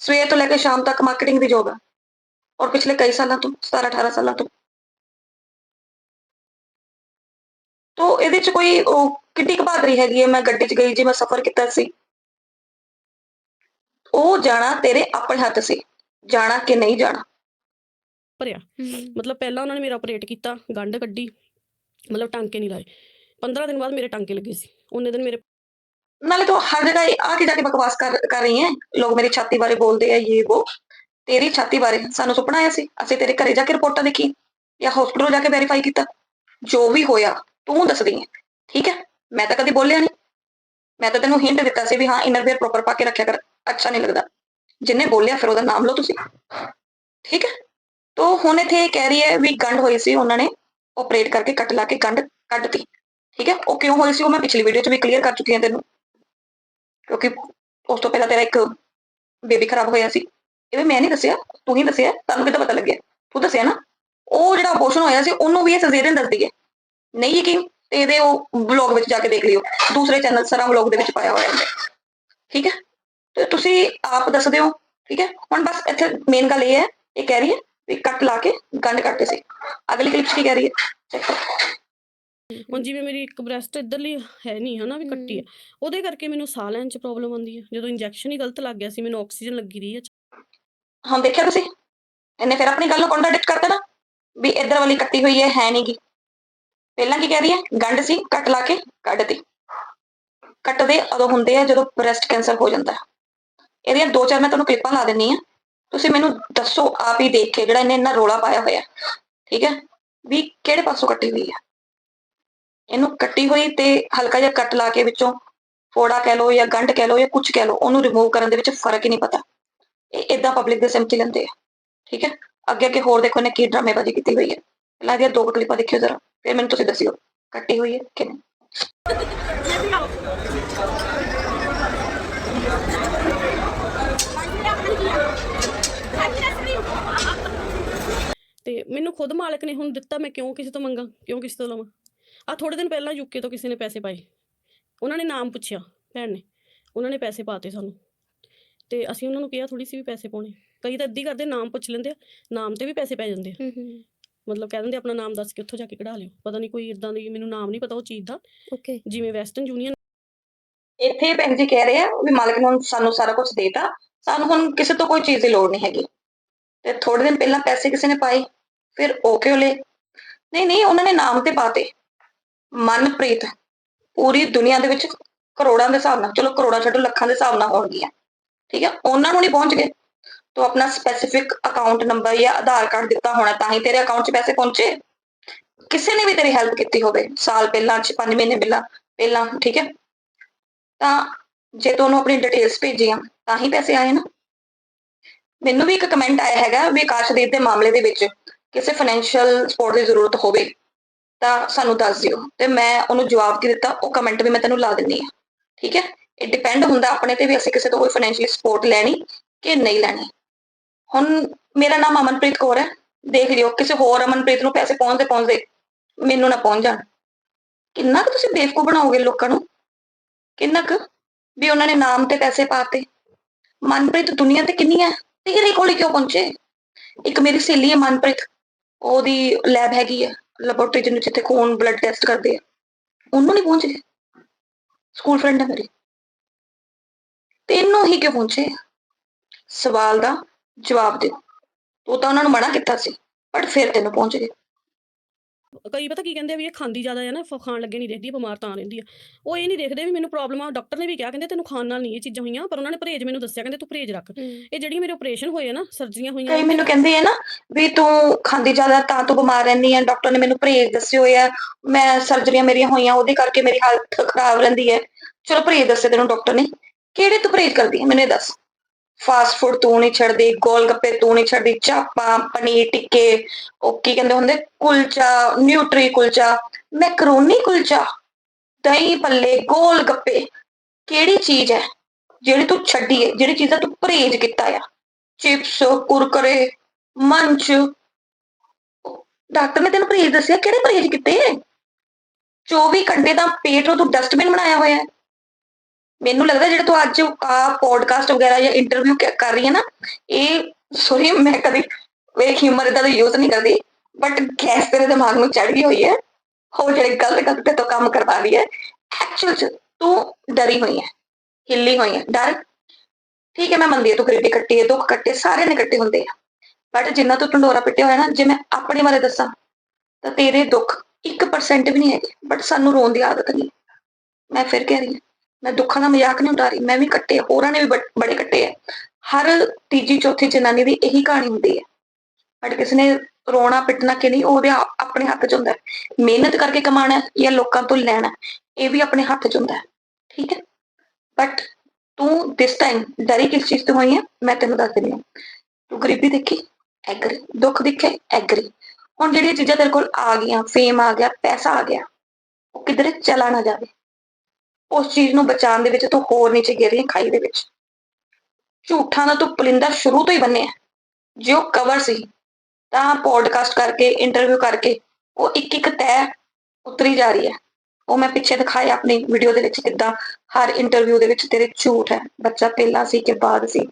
ਸਵੇਰ ਤੋਂ ਲੈ ਕੇ ਸ਼ਾਮ ਤੱਕ ਮਾਰਕੀਟਿੰਗ ਦੀ ਜੋਬ ਹੈ ਔਰ ਪਿਛਲੇ ਕਈ ਸਾਲਾਂ ਤੋਂ 17 18 ਸਾਲਾਂ ਤੋਂ। ਤੋ ਇਹਦੇ ਚ ਕੋਈ ਉਹ ਕਿੱਡੀ ਕੁ ਬਹਾਦਰੀ ਹੈਗੀ ਹੈ? ਮੈਂ ਗੱਡੀ 'ਚ ਗਈ ਜੀ ਮੈਂ ਸਫ਼ਰ ਕੀਤਾ ਸੀ। ਉਹ ਜਾਣਾ ਤੇਰੇ ਆਪਣੇ ਹੱਥ ਸੀ। ਜਾਣਾ ਕਿ ਨਹੀਂ ਜਾਣਾ? ਭਰਿਆ। ਮਤਲਬ ਪਹਿਲਾਂ ਉਹਨਾਂ ਨੇ ਮੇਰਾ ਆਪਰੇਟ ਕੀਤਾ ਗੰਢ ਕੱਢੀ ਮਤਲਬ ਟਾਂਕੇ ਨਹੀਂ ਲਾਏ। 15 ਦਿਨ ਬਾਅਦ ਮੇਰੇ ਟਾਂਕੇ ਲੱਗੇ ਸੀ। ਉਹਨੇ ਦਿਨ ਮੇਰੇ ਨਾਲੇ ਤੂੰ ਹਰ ਜਗ੍ਹਾ ਇਹ ਆ ਕੇ ਜਾ ਕੇ ਬਕਵਾਸ ਕਰ ਕਰ ਰਹੀ ਹੈ? ਲੋਕ ਮੇਰੀ ਛਾਤੀ ਬਾਰੇ ਬੋਲਦੇ ਆ ਇਹ ਉਹ ਤੇਰੀ ਛਾਤੀ ਬਾਰੇ ਸਾਨੂੰ ਸੁਪਨਾ ਆਇਆ ਸੀ। ਅਸੀਂ ਤੇਰੇ ਘਰੇ ਜਾ ਕੇ ਰਿਪੋਰਟਾਂ ਦੇਖੀ ਜਾਂ ਹਸਪੀਟਲ ਜਾ ਕੇ ਵੈਰੀਫਾਈ ਕੀਤਾ। ਜੋ ਵੀ ਹੋਇਆ ਤੂੰ ਦੱਸਦੀ ਹੈ ਠੀਕ ਹੈ? ਮੈਂ ਤਾਂ ਕਦੀ ਬੋਲਿਆ ਨਹੀਂ। ਮੈਂ ਤਾਂ ਤੈਨੂੰ ਹਿੰਟ ਦਿੱਤਾ ਸੀ ਵੀ ਹਾਂ ਇਨਰ ਵੇਅਰ ਪ੍ਰੋਪਰ ਪਾ ਕੇ ਰੱਖਿਆ ਕਰ, ਅੱਛਾ ਨਹੀਂ ਲੱਗਦਾ। ਜਿੰਨੇ ਬੋਲਿਆ ਫਿਰ ਉਹਦਾ ਨਾਮ ਲਓ ਤੁਸੀਂ। ਠੀਕ ਹੈ? ਤੋ ਹੁਣ ਇੱਥੇ ਇਹ ਕਹਿ ਰਹੀ ਹੈ ਵੀ ਗੰਢ ਹੋਈ ਸੀ ਉਹਨਾਂ ਨੇ ਆਪਰੇਟ ਕਰਕੇ ਕੱਟ ਲਾ ਕੇ ਗੰਢ ਕੱਢਤੀ। ਠੀਕ ਹੈ? ਉਹ ਕਿਉਂ ਹੋਈ ਸੀ ਉਹ ਮੈਂ ਪਿਛਲੀ ਵੀਡੀਓ 'ਚ ਵੀ ਕਲੀਅਰ ਕਰ ਚੁੱਕੀ ਹਾਂ ਤੈਨੂੰ। ਕਿਉਂਕਿ ਉਸ ਤੋਂ ਪਹਿਲਾਂ ਤੇਰਾ ਇੱਕ ਬੇਬੀ ਖਰਾਬ ਹੋਇਆ ਸੀ। ਇਹ ਵੀ ਮੈਂ ਨਹੀਂ ਦੱਸਿਆ, ਤੂੰ ਹੀ ਦੱਸਿਆ, ਤੁਹਾਨੂੰ ਕਿੱਦਾਂ ਪਤਾ ਲੱਗਿਆ? ਤੂੰ ਦੱਸਿਆ ਨਾ? ਉਹ ਜਿਹੜਾ ਅਬੋਰਸ਼ਨ ਹੋਇਆ ਸੀ, ਉਹਨੂੰ ਵੀ ਇਹ ਸਜ਼ੇਰੀਅਨ ਦੱਸਦੀ ਹੈ। ਨਹੀਂ ਯਕੀਨ ਤੇ ਇਹਦੇ ਉਹ ਵਲੌਗ ਵਿੱਚ ਜਾ ਕੇ ਦੇਖ ਲਿਓ ਦੂਸਰੇ ਚੈਨਲ ਸਰਾ ਵਲੌਗ ਦੇ ਵਿੱਚ ਪਾਇਆ ਹੋਇਆ ਹੈ ਠੀਕ ਹੈ? ਤੇ ਤੁਸੀਂ ਆਪ ਦੱਸਦੇ ਹੋ ਠੀਕ ਹੈ? ਹੁਣ ਬਸ ਇੱਥੇ ਮੇਨ ਗੱਲ ਇਹ ਹੈ ਇਹ ਕਹਿ ਰਹੀ ਹੈ ਵੀ ਕੱਟ ਲਾ ਕੇ ਗੰਢ ਕੱਟੇ ਸੀ ਅਗਲੀ ਕਲਿੱਪ ਕੀ ਕਹਿ ਰਹੀ ਹੈ। ਹੁਣ ਜਿਵੇਂ ਮੇਰੀ ਇੱਕ ਬ੍ਰੈਸਟ ਇੱਧਰਲੀ ਹੈ ਨਹੀਂ ਹਨਾ ਵੀ ਕੱਟੀ ਹੈ। ਉਹਦੇ ਕਰਕੇ ਮੈਨੂੰ ਸਾਹ ਲੈਣ 'ਚ ਪ੍ਰੋਬਲਮ ਆਉਂਦੀ ਹੈ। ਜਦੋਂ ਇੰਜੈਕਸ਼ਨ ਹੀ ਗਲਤ ਲੱਗ ਗਿਆ ਸੀ ਮੈਨੂੰ ਆਕਸੀਜਨ ਲੱਗੀ ਰਹੀ ਹੈ। ਹੁਣ ਦੇਖਿਆ ਤੁਸੀਂ? ਇਹਨੇ ਫਿਰ ਆਪਣੀ ਗੱਲ ਨੂੰ ਕੰਟਰਡਿਕਟ ਕਰਤਾ ਨਾ ਵੀ ਇੱਧਰ ਵਾਲੀ ਕੱਟੀ ਹੋਈ ਹੈ ਹੈ ਨਹੀਂਗੀ ਪਹਿਲਾਂ ਕੀ ਕਹਿ ਰਹੀ ਹੈ? ਗੰਢ ਸੀ, ਕੱਟ ਲਾ ਕੇ ਕੱਢਤੀ ਕੱਟਦੇ ਉਦੋਂ ਹੁੰਦੇ ਆ ਜਦੋਂ ਬ੍ਰੈਸਟ ਕੈਂਸਰ ਹੋ ਜਾਂਦਾ। ਇਹਦੀਆਂ ਦੋ ਚਾਰ ਮੈਂ ਤੁਹਾਨੂੰ ਕਲਿੱਪਾਂ ਲਾ ਦਿੰਨੀ ਆ। ਤੁਸੀਂ ਮੈਨੂੰ ਦੱਸੋ ਆਪ ਹੀ ਦੇਖ ਕੇ ਜਿਹੜਾ ਇਹਨੇ ਇੰਨਾ ਰੋਲਾ ਪਾਇਆ ਹੋਇਆ। ਠੀਕ ਹੈ? ਵੀ ਕਿਹੜੇ ਪਾਸੋਂ ਕੱਟੀ ਹੋਈ ਹੈ ਇਹਨੂੰ ਕੱਟੀ ਹੋਈ ਤੇ ਹਲਕਾ ਜਿਹਾ ਕੱਟ ਲਾ ਕੇ ਵਿੱਚੋਂ ਫੋੜਾ ਕਹਿ ਲਓ ਜਾਂ ਗੰਢ ਕਹਿ ਲਓ ਜਾਂ ਕੁਝ ਕਹਿ ਲਓ, ਉਹਨੂੰ ਰਿਮੂਵ ਕਰਨ ਦੇ ਵਿੱਚ ਫ਼ਰਕ ਹੀ ਨਹੀਂ ਪਤਾ। ਇਹ ਇਦਾਂ ਪਬਲਿਕ ਦੇ ਸਿਮਤੀ ਲੈਂਦੇ ਆ। ਠੀਕ ਹੈ? ਅੱਗੇ ਅੱਗੇ ਹੋਰ ਦੇਖੋ ਨੇ ਕੀ ਡਰਾਮੇਬਾਜ਼ੀ ਕੀਤੀ ਹੋਈ ਹੈ। ਪਹਿਲਾਂ ਦੀਆਂ ਦੋ ਕਲਿੱਪਾਂ ਦੇਖਿਓ ਜ਼ਰਾ ਫਿਰ ਮੈਨੂੰ ਤੁਸੀਂ ਦੱਸਿਓ ਕੱਟੀ ਹੋਈ ਹੈ ਕਿ ਨਹੀਂ? ਤੇ ਮੈਨੂੰ ਖੁਦ ਮਾਲਕ ਨੇ ਹੁਣ ਦਿੱਤਾ ਮੈਂ ਕਿਉਂ ਕਿਸੇ ਤੋਂ ਮੰਗਾ ਕਿਉਂ ਕਿਸੇ ਤੋਂ ਲਵਾਂ? ਆ ਥੋੜੇ ਦਿਨ ਪਹਿਲਾਂ ਯੂਕੇ ਤੋਂ ਕਿਸੇ ਨੇ ਪੈਸੇ ਪਾਏ। ਉਹਨਾਂ ਨੇ ਨਾਮ ਪੁੱਛਿਆ ਭੈਣ ਨੇ ਉਹਨਾਂ ਨੇ ਪੈਸੇ ਪਾਤੇ ਸਾਨੂੰ। ਤੇ ਅਸੀਂ ਉਹਨਾਂ ਨੂੰ ਕਿਹਾ ਥੋੜੀ ਸੀ ਵੀ ਪੈਸੇ ਪਾਉਣੇ। ਕਈ ਤਾਂ ਅੱਧੀ ਕਰਦੇ ਨਾਮ ਪੁੱਛ ਲੈਂਦੇ ਆ ਨਾਮ ਤੇ ਵੀ ਪੈਸੇ ਪੈ ਜਾਂਦੇ ਆ। ਮਤਲਬ ਕਹਿ ਦਿੰਦੇ ਆਪਣਾ ਨਾਮ ਦੱਸ ਕੇ ਉੱਥੋਂ ਜਾ ਕੇ ਕਢਾ ਲਿਓ। ਪਤਾ ਨਹੀਂ ਕੋਈ ਇਦਾਂ ਦੀ ਮੈਨੂੰ ਨਾਮ ਨਹੀਂ ਪਤਾ ਉਹ ਚੀਜ਼ ਦਾ। ਓਕੇ ਜਿਵੇਂ ਵੈਸਟਰਨ ਯੂਨੀਅਨ ਇੱਥੇ ਭੈਣ ਜੀ ਕਹਿ ਰਹੇ ਆ ਵੀ ਮਾਲਕ ਨੇ ਸਾਨੂੰ ਸਾਰਾ ਕੁਝ ਦੇਤਾ। ਸਾਨੂੰ ਹੁਣ ਕਿਸੇ ਤੋਂ ਕੋਈ ਚੀਜ਼ ਦੀ ਲੋੜ ਨਹੀਂ ਹੈਗੀ। ਤੇ ਥੋੜੇ ਦਿਨ ਪਹਿਲਾਂ ਪੈਸੇ ਕਿਸੇ ਨੇ ਪਾਏ ਫਿਰ ਕਿਉਂ ਲਏ? ਨਹੀਂ ਨਹੀਂ ਉਹਨਾਂ ਨੇ ਨਾਮ ਤੇ ਪਾਤੇ ਮਨਪ੍ਰੀਤ ਪੂਰੀ ਦੁਨੀਆ ਦੇ ਵਿੱਚ ਕਰੋੜਾਂ ਦੇ ਹਿਸਾਬ ਨਾਲ ਚਲੋ ਕਰੋੜਾਂ ਛੱਡੋ ਲੱਖਾਂ ਦੇ ਹਿਸਾਬ ਨਾਲ ਹੋਣਗੀਆਂ। ਠੀਕ ਹੈ ਉਹਨਾਂ ਨੂੰ ਨਹੀਂ ਪਹੁੰਚ ਗਏ। ਤੂੰ ਆਪਣਾ ਸਪੈਸੀਫਿਕ ਅਕਾਊਂਟ ਨੰਬਰ ਜਾਂ ਆਧਾਰ ਕਾਰਡ ਦਿੱਤਾ ਹੋਣਾ ਤਾਂ ਹੀ ਤੇਰੇ ਅਕਾਊਂਟ 'ਚ ਪੈਸੇ ਪਹੁੰਚੇ? ਕਿਸੇ ਨੇ ਵੀ ਤੇਰੀ ਹੈਲਪ ਕੀਤੀ ਹੋਵੇ, ਸਾਲ ਪਹਿਲਾਂ 5 ਮਹੀਨੇ ਪਹਿਲਾਂ ਪਹਿਲਾਂ, ਠੀਕ ਹੈ? ਤਾਂ ਜੇ ਤੂੰ ਉਹਨੂੰ ਆਪਣੀ ਡਿਟੇਲਸ ਭੇਜੀਆਂ ਤਾਂ ਹੀ ਪੈਸੇ ਆਏ ਨਾ। ਮੈਨੂੰ ਵੀ ਇੱਕ ਕਮੈਂਟ ਆਇਆ ਹੈਗਾ ਵੀ ਆਕਾਸ਼ਦੀਪ ਦੇ ਮਾਮਲੇ ਦੇ ਵਿੱਚ ਕਿਸੇ ਫਾਈਨੈਂਸ਼ੀਅਲ ਸਪੋਰਟ ਦੀ ਜ਼ਰੂਰਤ ਹੋਵੇ, ਤਾਂ ਸਾਨੂੰ ਦੱਸ ਦਿਓ। ਤੇ ਮੈਂ ਉਹਨੂੰ ਜਵਾਬ ਕੀ ਦਿੱਤਾ, ਉਹ ਕਮੈਂਟ ਵੀ ਮੈਂ ਤੈਨੂੰ ਲਾ ਦਿੰਨੀ ਆ ਠੀਕ ਹੈ? ਇਹ ਡਿਪੈਂਡ ਹੁੰਦਾ ਆਪਣੇ ਤੇ ਵੀ ਅਸੀਂ ਕਿਸੇ ਤੋਂ ਕੋਈ ਫਾਈਨੈਂਸ਼ੀਅਲ ਸਪੋਰਟ ਲੈਣੀ ਕਿ ਨਹੀਂ ਲੈਣੀ। ਹੁਣ ਮੇਰਾ ਨਾਮ ਅਮਨਪ੍ਰੀਤ ਕੌਰ ਹੈ। ਦੇਖ ਲਿਓ, ਕਿਸੇ ਹੋਰ ਅਮਨਪ੍ਰੀਤ ਨੂੰ ਪੈਸੇ ਪਹੁੰਚਦੇ ਪਹੁੰਚਦੇ ਮੈਨੂੰ ਨਾ ਪਹੁੰਚ ਜਾਣ। ਕਿੰਨਾ ਕੁ ਤੁਸੀਂ ਬੇਵਕੂ ਬਣਾਓਗੇ ਲੋਕਾਂ ਨੂੰ? ਕਿੰਨਾ ਕੁ? ਵੀ ਉਹਨਾਂ ਨੇ ਨਾਮ ਤੇ ਪੈਸੇ ਪਾਤੇ ਮਨਪ੍ਰੀਤ ਦੁਨੀਆ ਤੇ ਕਿੰਨੀ ਹੈ? ਤੇਰੇ ਕੋਲ ਕਿਉਂ ਪਹੁੰਚੇ? ਇੱਕ ਮੇਰੀ ਸਹੇਲੀ ਹੈ ਮਨਪ੍ਰੀਤ। ਉਹਦੀ ਲੈਬ ਹੈਗੀ ਹੈ ਲੈਬੋਰਟਰੀ ਜਿਹਨੂੰ ਜਿੱਥੇ ਖੂਨ ਬਲੱਡ ਟੈਸਟ ਕਰਦੇ ਆ। ਉਹਨੂੰ ਨਹੀਂ ਪਹੁੰਚ। ਗਏ ਸਕੂਲ ਫਰੈਂਡ ਹੈ ਮੇਰੀ। ਤੈਨੂੰ ਹੀ ਕਿਉਂ ਪਹੁੰਚੇ? ਸਵਾਲ ਦਾ ਜਵਾਬ ਦਿਓ ਤੂੰ ਤਾਂ ਉਹਨਾਂ ਨੂੰ ਮਨਾ ਕੀਤਾ ਸੀ ਬਟ ਫਿਰ ਤੈਨੂੰ ਪਹੁੰਚ ਗਏ। ਕਈ ਪਤਾ ਕੀ ਕਹਿੰਦੇ ਆ ਵੀ ਇਹ ਖਾਂਦੀ ਜ਼ਿਆਦਾ ਹੈ ਨਾ ਫ- ਖਾਣ ਲੱਗੇ ਨਹੀਂ ਦੇਖਦੀ ਇਹ ਬਿਮਾਰ ਤਾਂ ਰਹਿੰਦੀ ਆ। ਉਹ ਇਹ ਨਹੀਂ ਦੇਖਦੇ ਵੀ ਮੈਨੂੰ ਪ੍ਰੋਬਲਮ ਆ ਡਾਕਟਰ ਨੇ ਵੀ ਕਿਹਾ ਕਹਿੰਦੇ ਤੈਨੂੰ ਖਾਣ ਨਾਲ ਨਹੀਂ ਇਹ ਚੀਜ਼ਾਂ ਹੋਈਆਂ ਪਰ ਉਹਨਾਂ ਨੇ ਪਰਹੇਜ਼ ਮੈਨੂੰ ਦੱਸਿਆ ਕਹਿੰਦੇ ਤੂੰ ਪਰਹੇਜ਼ ਰੱਖ। ਇਹ ਜਿਹੜੀ ਮੇਰੇ ਆਪਰੇਸ਼ਨ ਹੋਏ ਆ ਨਾ ਸਰਜਰੀਆਂ ਹੋਈਆਂ ਕਈ ਮੈਨੂੰ ਕਹਿੰਦੇ ਆ ਨਾ ਵੀ ਤੂੰ ਖਾਂਦੀ ਜ਼ਿਆਦਾ ਤਾਂ ਤੂੰ ਬਿਮਾਰ ਰਹਿੰਦੀ ਹੈ ਡਾਕਟਰ ਨੇ ਮੈਨੂੰ ਪਰਹੇਜ਼ ਦੱਸੇ ਹੋਏ ਆ ਮੈਂ ਸਰਜਰੀਆਂ ਮੇਰੀਆਂ ਹੋਈਆਂ ਉਹਦੇ ਕਰਕੇ ਮੇਰੀ ਹਾਲਤ ਖਰਾਬ ਰਹਿੰਦੀ ਹੈ। ਚਲੋ ਪਰਹੇਜ਼ ਦੱਸੇ ਤੈਨੂੰ ਡਾਕਟਰ ਨੇ। ਕਿਹੜੇ ਤੂੰ ਪਰਹੇਜ਼ ਕਰਦੀ ਹੈ ਮੈਨੂੰ ਇਹ ਦੱਸ। ਫਾਸਟ ਫੂਡ ਤੂੰ ਨਹੀਂ ਛੱਡਦੀ, ਗੋਲ ਗੱਪੇ ਤੂੰ ਨਹੀਂ ਛੱਡਦੀ, ਚਾਪਾਂ, ਪਨੀਰ ਟਿੱਕੇ, ਉਹ ਕੀ ਕਹਿੰਦੇ ਹੁੰਦੇ, ਕੁਲਚਾ, ਨਿਊਟਰੀ ਕੁਲਚਾ, ਮੈਕਰੋਨੀ ਕੁਲਚਾ, ਦਹੀਂ ਭੱਲੇ, ਗੋਲ ਗੱਪੇ, ਕਿਹੜੀ ਚੀਜ਼ ਹੈ ਜਿਹੜੀ ਤੂੰ ਛੱਡੀ ਹੈ, ਜਿਹੜੀ ਚੀਜ਼ਾਂ ਤੂੰ ਪਰਹੇਜ਼ ਕੀਤਾ ਆ? ਚਿਪਸ, ਕੁਰਕਰੇ ਮੰਚ ਡਾਕਟਰ ਨੇ ਤੈਨੂੰ ਪਰਹੇਜ਼ ਦੱਸਿਆ ਕਿਹੜੇ ਪਰਹੇਜ਼ ਕੀਤੇ? 24 ਘੰਟੇ ਦਾ ਪੇਟ ਨੂੰ ਤੂੰ ਡਸਟਬਿਨ ਬਣਾਇਆ ਹੋਇਆ ਹੈ। ਮੈਨੂੰ ਲੱਗਦਾ ਜਿਹੜਾ ਤੂੰ ਅੱਜ ਆ ਪੋਡਕਾਸਟ ਵਗੈਰਾ ਜਾਂ ਇੰਟਰਵਿਊ ਕਰ ਰਹੀ ਹੈ ਨਾ, ਇਹ ਸੋਰੀ ਮੈਂ ਕਦੀ ਵੇ ਹਿਊਮਰ ਦਾ ਯੂਜ਼ ਨਹੀਂ ਕਰਦੀ ਬਟ ਗੈਸ ਤੇਰੇ ਦਿਮਾਗ ਨੂੰ ਚੜ ਗਈ ਹੋਈ ਹੈ। ਉਹ ਜਿਹੜੇ ਗਲਤ ਗਲਤ ਤੋਂ ਕੰਮ ਕਰਵਾ ਰਹੀ ਹੈ। ਐਕਚੁਅਲ ਚ ਤੂੰ ਡਰੀ ਹੋਈ ਹੈ, ਹਿੱਲੀ ਹੋਈ ਹੈ, ਡਰ। ਠੀਕ ਹੈ, ਮੈਂ ਮੰਨਦੀ ਹਾਂ ਤੂੰ ਗਰੀਬੀ ਕੱਟੀ ਹੈ, ਦੁੱਖ ਕੱਟੇ ਸਾਰੇ ਨੇ ਕੱਟੇ ਹੁੰਦੇ ਆ। ਬਟ ਜਿੰਨਾ ਤੂੰ ਢੰਡੋਰਾ ਪਿੱਟਿਆ ਹੋਇਆ ਨਾ, ਜੇ ਮੈਂ ਆਪਣੇ ਬਾਰੇ ਦੱਸਾਂ, ਤਾਂ ਤੇਰੇ ਦੁੱਖ 1% ਵੀ ਨਹੀਂ ਹੈਗੇ ਬਟ ਸਾਨੂੰ ਰੋਣ ਦੀ ਆਦਤ ਨਹੀਂ। ਮੈਂ ਫਿਰ ਕਹਿ ਰਹੀ ਹਾਂ। ਮੈਂ ਦੁੱਖਾਂ ਦਾ ਮਜ਼ਾਕ ਨਹੀਂ ਉਡਾ ਰਹੀ, ਮੈਂ ਵੀ ਕੱਟੇ ਹੋਰਾਂ ਨੇ ਵੀ ਬੜੇ ਕੱਟੇ ਆ। ਹਰ ਤੀਜੀ, ਚੌਥੀ ਜਨਾਨੀ ਦੀ ਇਹੀ ਕਹਾਣੀ ਹੁੰਦੀ ਹੈ। ਬਟ ਕਿਸੇ ਨੇ ਰੋਣਾ ਪਿੱਟਣਾ ਕਿ ਨਹੀਂ, ਉਹ ਉਹਦੇ ਆਪਣੇ ਹੱਥ 'ਚ ਹੁੰਦਾ ਮਿਹਨਤ ਕਰਕੇ ਕਮਾਣਾ ਜਾਂ ਲੋਕਾਂ ਤੋਂ ਲੈਣਾ ਇਹ ਵੀ ਆਪਣੇ ਹੱਥ 'ਚ ਹੁੰਦਾ ਠੀਕ ਹੈ? ਬਟ ਤੂੰ ਦਿਸ ਟਾਈਮ ਡਰੀ ਕਿਸ ਚੀਜ਼ ਤੋਂ ਹੋਈ ਹੈ? ਮੈਂ ਤੈਨੂੰ ਦੱਸ ਦਿੰਦੀ ਹਾਂ। ਤੂੰ ਗਰੀਬੀ ਦੇਖੀ? ਐਗਰੀ। ਦੁੱਖ ਦੇਖੇ ਐਗਰੀ। ਹੁਣ ਜਿਹੜੀਆਂ ਚੀਜ਼ਾਂ ਤੇਰੇ ਕੋਲ ਆ ਗਈਆਂ ਫੇਮ ਆ ਗਿਆ, ਪੈਸਾ ਆ ਗਿਆ, ਉਹ ਕਿਧਰੇ ਚਲਾ ਨਾ ਜਾਵੇ। ਉਸ ਚੀਜ਼ ਨੂੰ ਬਚਾਉਣ ਦੇ ਵਿੱਚ ਤੂੰ ਹੋਰ ਨੀਚੇ ਗਿਰ ਰਹੀ ਖਾਈ ਦੇ ਵਿੱਚ। ਝੂਠਾਂ ਦਾ ਤੂੰ ਪਲਿੰਦਾ ਸ਼ੁਰੂ ਤੋਂ ਹੀ ਬੰਨਿਆ ਉਹ ਕਵਰ ਸੀ, ਤਾਂ ਪੋਡਕਾਸਟ ਕਰਕੇ ਇੰਟਰਵਿਊ ਕਰਕੇ ਉਹ ਇੱਕ ਇੱਕ ਤੈ ਉਤਰੀ ਜਾ ਰਹੀ ਹੈ। ਉਹ ਮੈਂ ਪਿੱਛੇ ਦਿਖਾਇਆ ਆਪਣੀ ਵੀਡੀਓ ਦੇ ਵਿੱਚ ਕਿੱਦਾਂ ਹਰ ਇੰਟਰਵਿਊ ਦੇ ਵਿੱਚ ਤੇਰੇ ਝੂਠ ਹੈ। ਬੱਚਾ ਪਹਿਲਾਂ ਸੀ ਕਿ ਬਾਅਦ ਸੀ।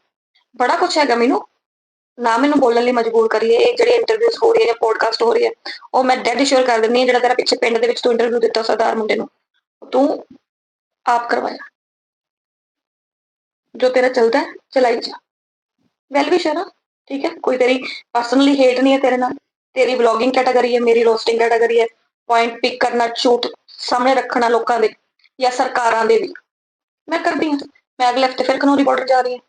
ਬੜਾ ਕੁਝ ਹੈਗਾ ਮੈਨੂੰ। ਨਾ ਮੈਨੂੰ ਬੋਲਣ ਲਈ ਮਜਬੂਰ ਕਰੀਏ। ਇਹ ਜਿਹੜੇ ਇੰਟਰਵਿਊਜ਼ ਹੋ ਰਹੀ ਹੈ ਜਾਂ ਪੋਡਕਾਸਟ ਹੋ ਰਹੀ ਹੈ, ਉਹ ਮੈਂ ਡੈਡ ਸ਼ੋਰ ਕਰ ਦਿੰਦੀ ਹਾਂ ਜਿਹੜਾ ਤੇਰਾ ਪਿੱਛੇ ਪਿੰਡ ਦੇ ਵਿੱਚ ਤੂੰ ਇੰਟਰਵਿਊ ਦਿੱਤਾ, ਸਰਦਾਰ ਮੁੰਡੇ ਨੂੰ। ਤੂੰ ਆਪ ਕਰਵਾਇਆ। ਜੋ ਤੇਰਾ ਚੱਲਦਾ ਹੈ, ਚਲਾਈ ਜਾ। ਵੈਲ ਵਿਸ਼ਰ ਆ ਠੀਕ ਹੈ? ਕੋਈ ਤੇਰੀ ਪਰਸਨਲੀ ਹੇਟ ਨਹੀਂ ਹੈ ਤੇਰੇ ਨਾਲ। ਤੇਰੀ ਵਲੌਗਿੰਗ ਕੈਟਾਗਰੀ ਹੈ, ਮੇਰੀ ਰੋਸਟਿੰਗ ਕੈਟਾਗਰੀ ਹੈ। ਪੁਆਇੰਟ ਪਿਕ ਕਰਨਾ ਝੂਠ ਸਾਹਮਣੇ ਰੱਖਣਾ ਲੋਕਾਂ ਦੇ ਜਾਂ ਸਰਕਾਰਾਂ ਦੇ ਵੀ। ਮੈਂ ਕਰਦੀ ਹਾਂ। ਮੈਂ ਅਗਲੇ ਹਫ਼ਤੇ ਫਿਰ ਖਨੌਰੀ ਬਾਰਡਰ ਜਾ ਰਹੀ ਹਾਂ।